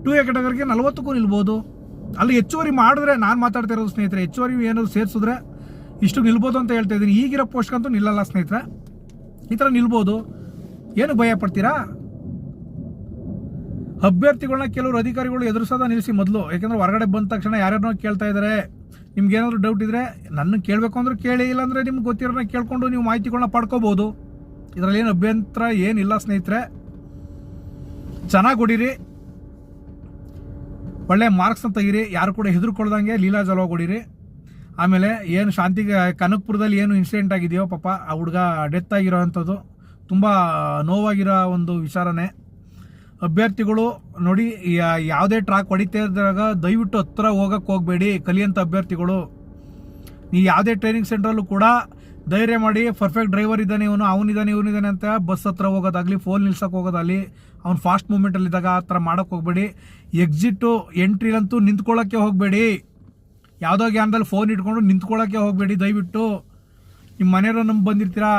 Two A ಕೆಟಗರಿಗೆ ನಲ್ವತ್ತಕ್ಕೂ ನಿಲ್ಬೋದು. ಅಲ್ಲಿ ಹೆಚ್ಚುವರಿ ಮಾಡಿದ್ರೆ ನಾನು ಮಾತಾಡ್ತಾ ಇರೋದು ಸ್ನೇಹಿತರೆ, ಹೆಚ್ಚುವರಿ ಏನಾದ್ರು ಸೇರಿಸಿದ್ರೆ ಇಷ್ಟು ನಿಲ್ಬೋದು ಅಂತ ಹೇಳ್ತಾ ಇದ್ದೀನಿ. ಈಗಿರೋ ಪೋಸ್ಟ್ಗಂತೂ ನಿಲ್ಲಲ್ಲ ಸ್ನೇಹಿತರೆ. ಈ ಥರ ನಿಲ್ಬೋದು. ಏನು ಭಯ ಪಡ್ತೀರಾ? ಅಭ್ಯರ್ಥಿಗಳನ್ನ ಕೆಲವರು ಅಧಿಕಾರಿಗಳು ಎದುರಿಸೋದ ನಿಲ್ಲಿಸಿ ಮೊದಲು. ಯಾಕಂದ್ರೆ ಹೊರಗಡೆ ಬಂದ ತಕ್ಷಣ ಯಾರ್ಯಾರನೋ ಕೇಳ್ತಾ ಇದ್ದಾರೆ ನಿಮ್ಗೆ ಏನಾದರೂ ಡೌಟ್ ಇದ್ರೆ ನನ್ನ ಕೇಳಬೇಕು ಅಂದ್ರೆ ಕೇಳಿ, ಇಲ್ಲಾಂದ್ರೆ ನಿಮ್ಗೆ ಗೊತ್ತಿರೋನ ಕೇಳ್ಕೊಂಡು ನೀವು ಮಾಹಿತಿಗಳನ್ನ ಪಡ್ಕೋಬೋದು. ಇದರಲ್ಲಿ ಏನು ಅಭ್ಯಂತರ ಏನಿಲ್ಲ ಸ್ನೇಹಿತರೆ. ಚೆನ್ನಾಗಿ ಹೊಡೀರಿ. ಒಳ್ಳೆ ಮಾರ್ಕ್ಸ್ನ ತೆಗೀರಿ. ಯಾರು ಕೂಡ ಹೆದರ್ಕೊಳ್ದಂಗೆ ಲೀಲಾ ಜಲವಾಗಿ ಹೊಡೀರಿ. ಆಮೇಲೆ ಏನು ಶಾಂತಿಗೆ ಕನಕಪುರದಲ್ಲಿ ಏನು ಇನ್ಸಿಡೆಂಟ್ ಆಗಿದೆಯೋ ಪಾಪ, ಆ ಹುಡುಗ ಡೆತ್ ಆಗಿರೋ ಅಂಥದ್ದು ತುಂಬ ನೋವಾಗಿರೋ ಒಂದು ವಿಚಾರನೇ. ಅಭ್ಯರ್ಥಿಗಳು ನೋಡಿ ಯಾವುದೇ ಟ್ರಾಕ್ ಹೊಡಿತಾ ಇದ್ದಾಗ ದಯವಿಟ್ಟು ಹತ್ರ ಹೋಗಕ್ಕೆ ಹೋಗಬೇಡಿ. ಕಲಿಯಂಥ ಅಭ್ಯರ್ಥಿಗಳು. ನೀವು ಯಾವುದೇ ಟ್ರೈನಿಂಗ್ ಸೆಂಟ್ರಲ್ಲೂ ಕೂಡ ಧೈರ್ಯ ಮಾಡಿ ಪರ್ಫೆಕ್ಟ್ ಡ್ರೈವರ್ ಇದ್ದಾನೆ ಇವನು ಅವನಿದ್ದಾನೆ ಇವನಿದ್ದಾನೆ ಅಂತ ಬಸ್ ಹತ್ರ ಹೋಗೋದಾಗಲಿ ಫೋನ್ ನಿಲ್ಸಕ್ಕೆ ಹೋಗೋದಾಗಲಿ, ಅವ್ನು ಫಾಸ್ಟ್ ಮೂಮೆಂಟಲ್ಲಿದ್ದಾಗ ಆ ಥರ ಮಾಡೋಕ್ಕೆ ಹೋಗಬೇಡಿ. ಎಕ್ಸಿಟ್ಟು ಎಂಟ್ರಿಲಂತೂ ನಿಂತ್ಕೊಳ್ಳೋಕ್ಕೆ ಹೋಗಬೇಡಿ. ಯಾವುದೋ ಗ್ಯಾನ್ದಲ್ಲಿ ಫೋನ್ ಇಟ್ಕೊಂಡು ನಿಂತ್ಕೊಳ್ಳೋಕ್ಕೆ ಹೋಗಬೇಡಿ ದಯವಿಟ್ಟು. ನಿಮ್ಮ ಮನೆಯವರು ನಮ್ಗೆ ಬಂದಿರ್ತೀರಾ?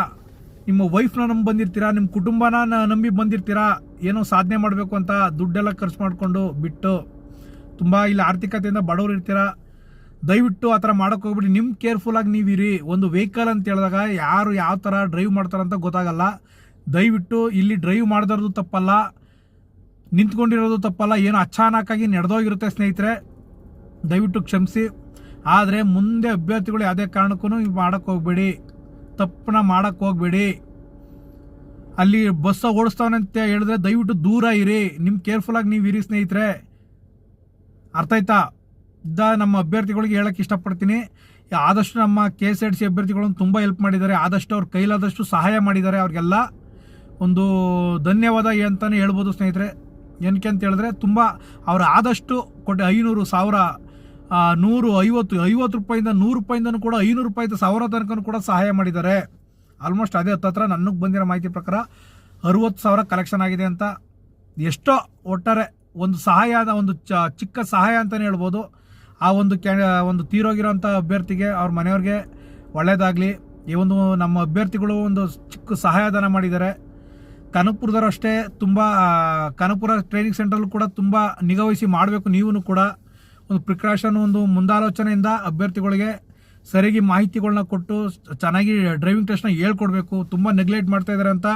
ನಿಮ್ಮ ವೈಫ್ನ ನಂಬಿ ಬಂದಿರ್ತೀರಾ? ನಿಮ್ಮ ಕುಟುಂಬನ ನಂಬಿ ಬಂದಿರ್ತೀರಾ? ಏನೋ ಸಾಧನೆ ಮಾಡಬೇಕು ಅಂತ ದುಡ್ಡೆಲ್ಲ ಖರ್ಚು ಮಾಡಿಕೊಂಡು ಬಿಟ್ಟು ತುಂಬ ಇಲ್ಲಿ ಆರ್ಥಿಕತೆಯಿಂದ ಬಡವರು ಇರ್ತೀರಾ? ದಯವಿಟ್ಟು ಆ ಥರ ಮಾಡೋಕೆ ಹೋಗ್ಬಿಡಿ. ನಿಮ್ಮ ಕೇರ್ಫುಲ್ಲಾಗಿ ನೀವಿರಿ ಒಂದು ವೆಹಿಕಲ್ ಅಂತ ಹೇಳಿದಾಗ ಯಾರು ಯಾವ ಥರ ಡ್ರೈವ್ ಮಾಡ್ತಾರಂತ ಗೊತ್ತಾಗಲ್ಲ. ದಯವಿಟ್ಟು ಇಲ್ಲಿ ಡ್ರೈವ್ ಮಾಡ್ದಾರ್ದು ತಪ್ಪಲ್ಲ. ನಿಂತ್ಕೊಂಡಿರೋದು ತಪ್ಪಲ್ಲ. ಏನು ಅಚಾನಕ್ಕಾಗಿ ನಡೆದೋಗಿರುತ್ತೆ ಸ್ನೇಹಿತರೆ. ದಯವಿಟ್ಟು ಕ್ಷಮಿಸಿ. ಆದರೆ ಮುಂದೆ ಅಭ್ಯರ್ಥಿಗಳು ಯಾವುದೇ ಕಾರಣಕ್ಕೂ ಮಾಡೋಕ್ಕೆ ಹೋಗಬೇಡಿ. ತಪ್ಪನ್ನ ಮಾಡೋಕ್ಕೆ ಹೋಗಬೇಡಿ. ಅಲ್ಲಿ ಬಸ್ ಓಡಿಸ್ತಾವನೆ ಅಂತ ಹೇಳಿದ್ರೆ ದಯವಿಟ್ಟು ದೂರ ಇರಿ. ನಿಮ್ಮ ಕೇರ್ಫುಲ್ಲಾಗಿ ನೀವು ಇರಿ ಸ್ನೇಹಿತರೆ. ಅರ್ಥ ಆಯ್ತಾ? ಇದ್ದ ನಮ್ಮ ಅಭ್ಯರ್ಥಿಗಳಿಗೆ ಹೇಳಕ್ಕೆ ಇಷ್ಟಪಡ್ತೀನಿ. ಆದಷ್ಟು ನಮ್ಮ ಕೆ ಎಸ್ ಆರ್ ಸಿ ಅಭ್ಯರ್ಥಿಗಳನ್ನು ತುಂಬ ಹೆಲ್ಪ್ ಮಾಡಿದ್ದಾರೆ. ಆದಷ್ಟು ಅವ್ರ ಕೈಲಾದಷ್ಟು ಸಹಾಯ ಮಾಡಿದ್ದಾರೆ ಅವ್ರಿಗೆಲ್ಲ. ಒಂದು ಧನ್ಯವಾದ ಅಂತಲೇ ಹೇಳ್ಬೋದು ಸ್ನೇಹಿತರೆ. ಏನಕ್ಕೆ ಅಂತ ಹೇಳಿದ್ರೆ ತುಂಬ ಅವರು ಆದಷ್ಟು ಕೊಟ್ಟು ಐನೂರು ಸಾವಿರ ನೂರು ಐವತ್ತು ಐವತ್ತು ರೂಪಾಯಿಂದ ನೂರು ರೂಪಾಯಿಂದನೂ ಕೂಡ ಐನೂರು ರೂಪಾಯಿ ಸಾವಿರ ತನಕನೂ ಕೂಡ ಸಹಾಯ ಮಾಡಿದ್ದಾರೆ. ಆಲ್ಮೋಸ್ಟ್ ಅದೇ ಹತ್ತತ್ರ ನನಗೆ ಬಂದಿರೋ ಮಾಹಿತಿ ಪ್ರಕಾರ ಅರುವತ್ತು ಸಾವಿರ ಕಲೆಕ್ಷನ್ ಆಗಿದೆ ಅಂತ. ಎಷ್ಟೋ ಒಟ್ಟಾರೆ ಒಂದು ಸಹಾಯದ ಒಂದು ಚಿಕ್ಕ ಸಹಾಯ ಅಂತಲೇ ಹೇಳ್ಬೋದು. ಆ ಒಂದು ಕ್ಯಾ, ಒಂದು ತೀರೋಗಿರೋಂಥ ಅಭ್ಯರ್ಥಿಗೆ ಅವ್ರ ಮನೆಯವ್ರಿಗೆ ಒಳ್ಳೆಯದಾಗಲಿ ಈ ಒಂದು ನಮ್ಮ ಅಭ್ಯರ್ಥಿಗಳು ಒಂದು ಚಿಕ್ಕ ಸಹಾಯಧನ ಮಾಡಿದ್ದಾರೆ. ಕನಕಪುರದವರು ಅಷ್ಟೇ ತುಂಬ ಕನಕಪುರ ಟ್ರೈನಿಂಗ್ ಸೆಂಟ್ರಲ್ಲೂ ಕೂಡ ತುಂಬ ನಿಗಾವಹಿಸಿ ಮಾಡಬೇಕು ನೀವು ಕೂಡ. ಒಂದು ಪ್ರಿಕಾಷನ್, ಒಂದು ಮುಂದಾಲೋಚನೆಯಿಂದ ಅಭ್ಯರ್ಥಿಗಳಿಗೆ ಸರಿಯಾಗಿ ಮಾಹಿತಿಗಳನ್ನ ಕೊಟ್ಟು ಚೆನ್ನಾಗಿ ಡ್ರೈವಿಂಗ್ ಟೆಸ್ಟ್ನ ಹೇಳ್ಕೊಡ್ಬೇಕು. ತುಂಬ ನೆಗ್ಲೆಕ್ಟ್ ಮಾಡ್ತಾ ಇದ್ದಾರೆ ಅಂತ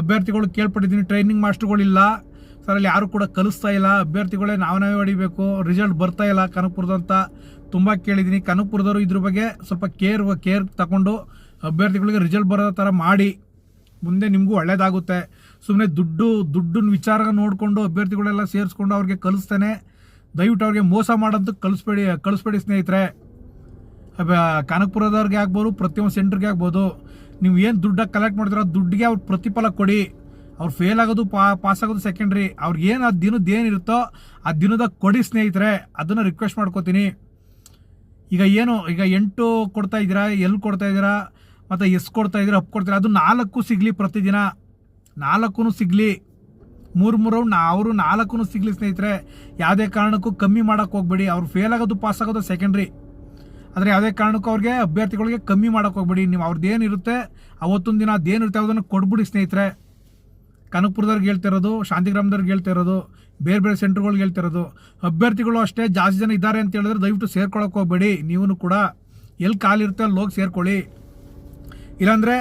ಅಭ್ಯರ್ಥಿಗಳು ಕೇಳ್ಪಟ್ಟಿದ್ದೀನಿ. ಟ್ರೈನಿಂಗ್ ಮಾಸ್ಟರ್ಗಳಿಲ್ಲ. ಸರ್, ಅಲ್ಲಿ ಯಾರು ಕೂಡ ಕಲಿಸ್ತಾ ಇಲ್ಲ. ಅಭ್ಯರ್ಥಿಗಳೇ ನಾವು ನಾವೇ ಹೊಡಿಬೇಕು. ರಿಸಲ್ಟ್ ಬರ್ತಾ ಇಲ್ಲ ಕನಕಪುರದಂತ ತುಂಬ ಕೇಳಿದ್ದೀನಿ. ಕನಕಪುರದವರು ಇದ್ರ ಬಗ್ಗೆ ಸ್ವಲ್ಪ ಕೇರ್ ಕೇರ್ ತಗೊಂಡು ಅಭ್ಯರ್ಥಿಗಳಿಗೆ ರಿಸಲ್ಟ್ ಬರೋ ಥರ ಮಾಡಿ. ಮುಂದೆ ನಿಮಗೂ ಒಳ್ಳೇದಾಗುತ್ತೆ. ಸುಮ್ಮನೆ ದುಡ್ಡು ದುಡ್ಡನ್ನ ವಿಚಾರ ನೋಡಿಕೊಂಡು ಅಭ್ಯರ್ಥಿಗಳೆಲ್ಲ ಸೇರಿಸ್ಕೊಂಡು ಅವ್ರಿಗೆ ಕಲಿಸ್ತೇನೆ. ದಯವಿಟ್ಟು ಅವ್ರಿಗೆ ಮೋಸ ಮಾಡೋದು ಕಳಿಸ್ಬೇಡಿ ಕಳಿಸ್ಬೇಡಿ ಸ್ನೇಹಿತರೆ. ಕನಕಪುರದವ್ರಿಗೆ ಆಗ್ಬೋದು, ಪ್ರತಿಯೊಂದು ಸೆಂಟ್ರಿಗೆ ಆಗ್ಬೋದು. ನೀವು ಏನು ದುಡ್ಡಾಗಿ ಕಲೆಕ್ಟ್ ಮಾಡ್ತೀರೋ ದುಡ್ಡಿಗೆ ಅವ್ರು ಪ್ರತಿಫಲ ಕೊಡಿ. ಅವ್ರು ಫೇಲ್ ಆಗೋದು ಪಾ ಪಾಸ್ ಆಗೋದು ಸೆಕೆಂಡ್ರಿ ಅವ್ರಿಗೆ ಏನು ಆ ದಿನದ ಏನಿರುತ್ತೋ ಆ ದಿನದ ಕೊಡಿ ಸ್ನೇಹಿತರೆ. ಅದನ್ನು ರಿಕ್ವೆಸ್ಟ್ ಮಾಡ್ಕೋತೀನಿ. ಈಗ ಏನು, ಈಗ ಎಂಟು ಕೊಡ್ತಾ ಇದ್ದೀರಾ ಎಲ್ಲಿ ಕೊಡ್ತಾ ಇದ್ದೀರಾ, ಮತ್ತು ಎಷ್ಟು ಕೊಡ್ತಾ ಇದ್ದೀರಾ, ಅಪ್ ಕೊಡ್ತೀರಾ, ಅದು ನಾಲ್ಕು ಸಿಗಲಿ ಪ್ರತಿದಿನ. ನಾಲ್ಕು ಸಿಗಲಿ. ಮೂರು ಮೂರು ನಾ ಅವರು ನಾಲ್ಕು ಸಿಗ್ಲಿ ಸ್ನೇಹಿತರೆ, ಯಾವುದೇ ಕಾರಣಕ್ಕೂ ಕಮ್ಮಿ ಮಾಡೋಕ್ಕೆ ಹೋಗ್ಬೇಡಿ. ಅವ್ರು ಫೇಲ್ ಆಗೋದು ಪಾಸ್ ಆಗೋದು ಸೆಕೆಂಡ್ರಿ ಆದರೆ ಯಾವುದೇ ಕಾರಣಕ್ಕೂ ಅವ್ರಿಗೆ ಅಭ್ಯರ್ಥಿಗಳಿಗೆ ಕಮ್ಮಿ ಮಾಡೋಕ್ಕೆ ಹೋಗ್ಬೇಡಿ. ನೀವು ಅವ್ರದ್ದು ಏನಿರುತ್ತೆ ಅವತ್ತೊಂದು ದಿನ ಅದೇನಿರುತ್ತೆ ಅದನ್ನು ಕೊಟ್ಬಿಡಿ ಸ್ನೇಹಿತರೆ. ಕನಕಪುರದವ್ರಿಗೆ ಹೇಳ್ತಿರೋದು ಶಾಂತಿಗ್ರಾಮದವ್ರಿಗೆ ಹೇಳ್ತಿರೋದು ಬೇರೆ ಬೇರೆ ಸೆಂಟ್ರ್ಗಳಿಗೆ ಹೇಳ್ತಿರೋದು ಅಭ್ಯರ್ಥಿಗಳು ಅಷ್ಟೇ ಜಾಸ್ತಿ ಜನ ಇದ್ದಾರೆ ಅಂತ ಹೇಳಿದ್ರೆ ದಯವಿಟ್ಟು ಸೇರ್ಕೊಳಕ್ಕೆ ಹೋಗ್ಬೇಡಿ. ನೀವು ಕೂಡ ಎಲ್ಲಿ ಕಾಲಿರುತ್ತೆ ಅಲ್ಲಿ ಹೋಗಿ ಸೇರ್ಕೊಳ್ಳಿ. ಇಲ್ಲಾಂದರೆ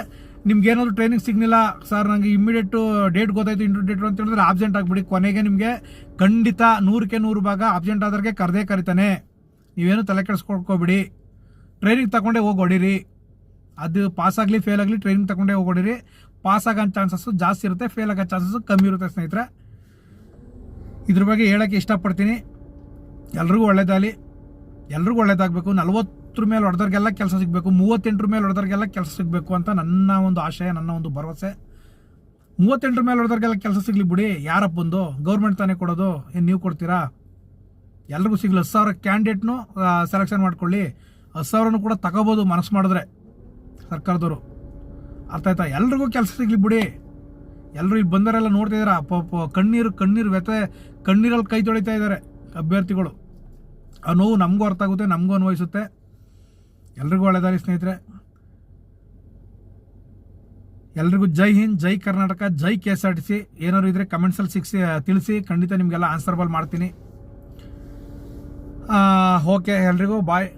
ನಿಮ್ಗೆ ಏನಾದರೂ ಟ್ರೈನಿಂಗ್ ಸಿಗ್ಲಿಲ್ಲ ಸರ್ ನನಗೆ ಇಮಿಡಿಯೇಟ್ ಡೇಟ್ ಗೊತ್ತಾಯ್ತು ಇಂಟು ಡೇಟ್ ಅಂತ ಹೇಳಿದ್ರೆ ಆಬ್ಸೆಂಟ್ ಆಗಿಬಿಡಿ. ಕೊನೆಗೆ ನಿಮಗೆ ಖಂಡಿತ ನೂರಕ್ಕೆ ನೂರು ಭಾಗ ಆಬ್ಸೆಂಟ್ ಆದ್ರಿಗೆ ಕರೆದೇ ಕರಿತಾನೆ. ನೀವೇನು ತಲೆ ಕೆಡಿಸ್ಕೊಳ್ಕೋಬಿಡಿ. ಟ್ರೈನಿಂಗ್ ತಗೊಂಡೇ ಹೋಗಿ ಹೊಡೀರಿ ಅದು ಪಾಸ್ ಆಗಲಿ ಫೇಲ್ ಆಗಲಿ ಟ್ರೈನಿಂಗ್ ತಗೊಂಡೇ ಹೋಗಿ ಹೊಡೀರಿ ಪಾಸ್ ಆಗೋ ಚಾನ್ಸಸ್ಸು ಜಾಸ್ತಿ ಇರುತ್ತೆ ಫೇಲ್ ಆಗೋ ಚಾನ್ಸಸ್ಸು ಕಮ್ಮಿ ಇರುತ್ತೆ, ಸ್ನೇಹಿತರೆ. ಇದ್ರ ಬಗ್ಗೆ ಹೇಳೋಕ್ಕೆ ಇಷ್ಟಪಡ್ತೀನಿ. ಎಲ್ರಿಗೂ ಒಳ್ಳೇದಾಗಲಿ. ಎಲ್ರಿಗೂ ಒಳ್ಳೇದಾಗಬೇಕು. ನಲ್ವತ್ತರ ಮೇಲೆ ಹೊಡೆದವ್ರಿಗೆಲ್ಲ ಕೆಲಸ ಸಿಗಬೇಕು, ಮೂವತ್ತೆಂಟರ ಮೇಲೆ ಹೊಡೆದವ್ರಿಗೆಲ್ಲ ಕೆಲಸ ಸಿಗಬೇಕು ಅಂತ ನನ್ನ ಒಂದು ಆಶಯ, ನನ್ನ ಒಂದು ಭರವಸೆ. ಮೂವತ್ತೆಂಟರ ಮೇಲೆ ಹೊಡೆದವ್ರಿಗೆಲ್ಲ ಕೆಲಸ ಸಿಗಲಿ ಬಿಡಿ, ಯಾರಪ್ಪ ಬಂದು ಗೌರ್ಮೆಂಟ್ ತಾನೇ ಕೊಡೋದು, ಏನು ನೀವು ಕೊಡ್ತೀರಾ? ಎಲ್ರಿಗೂ ಸಿಗಲಿ ಹತ್ತು ಸಾವಿರ ಕ್ಯಾಂಡಿಡೇಟ್ನು ಸೆಲೆಕ್ಷನ್ ಮಾಡ್ಕೊಳ್ಳಿ. ಹತ್ತು ಸಾವಿರನೂ ಕೂಡ ತಗೋಬೋದು ಮನಸ್ಸು ಮಾಡಿದ್ರೆ ಸರ್ಕಾರದವರು. ಅರ್ಥ ಆಯ್ತಾ? ಎಲ್ರಿಗೂ ಕೆಲಸ ಸಿಗಲಿ ಬಿಡಿ. ಎಲ್ಲರೂ ಇಲ್ಲಿ ಬಂದರೆಲ್ಲ ನೋಡ್ತಾ ಇದ್ದಾರೆ? ಅಪ್ಪ, ಕಣ್ಣೀರು ಕಣ್ಣೀರು ವ್ಯಥೆ, ಕಣ್ಣೀರಲ್ಲಿ ಕೈ ತೊಳಿತಾ ಇದ್ದಾರೆ ಅಭ್ಯರ್ಥಿಗಳು. ಆ ನೋವು ನಮಗೂ ಅರ್ಥ ಆಗುತ್ತೆ, ನಮಗೂ ಅನ್ವಯಿಸುತ್ತೆ. ಎಲ್ರಿಗೂ ಒಳ್ಳೆದಾರಿ ಸ್ನೇಹಿತರೆ. ಎಲ್ರಿಗೂ ಜೈ ಹಿಂದ್, ಜೈ ಕರ್ನಾಟಕ, ಜೈ K S R T C ಏನಾದ್ರು ಇದ್ರೆ ಕಮೆಂಟ್ಸಲ್ಲಿ ಸಿಕ್ಸಿ ತಿಳಿಸಿ. ಖಂಡಿತ ನಿಮಗೆಲ್ಲ ಆನ್ಸರ್ಬಲ್ ಮಾಡ್ತೀನಿ. ಓಕೆ ಎಲ್ರಿಗೂ ಬಾಯ್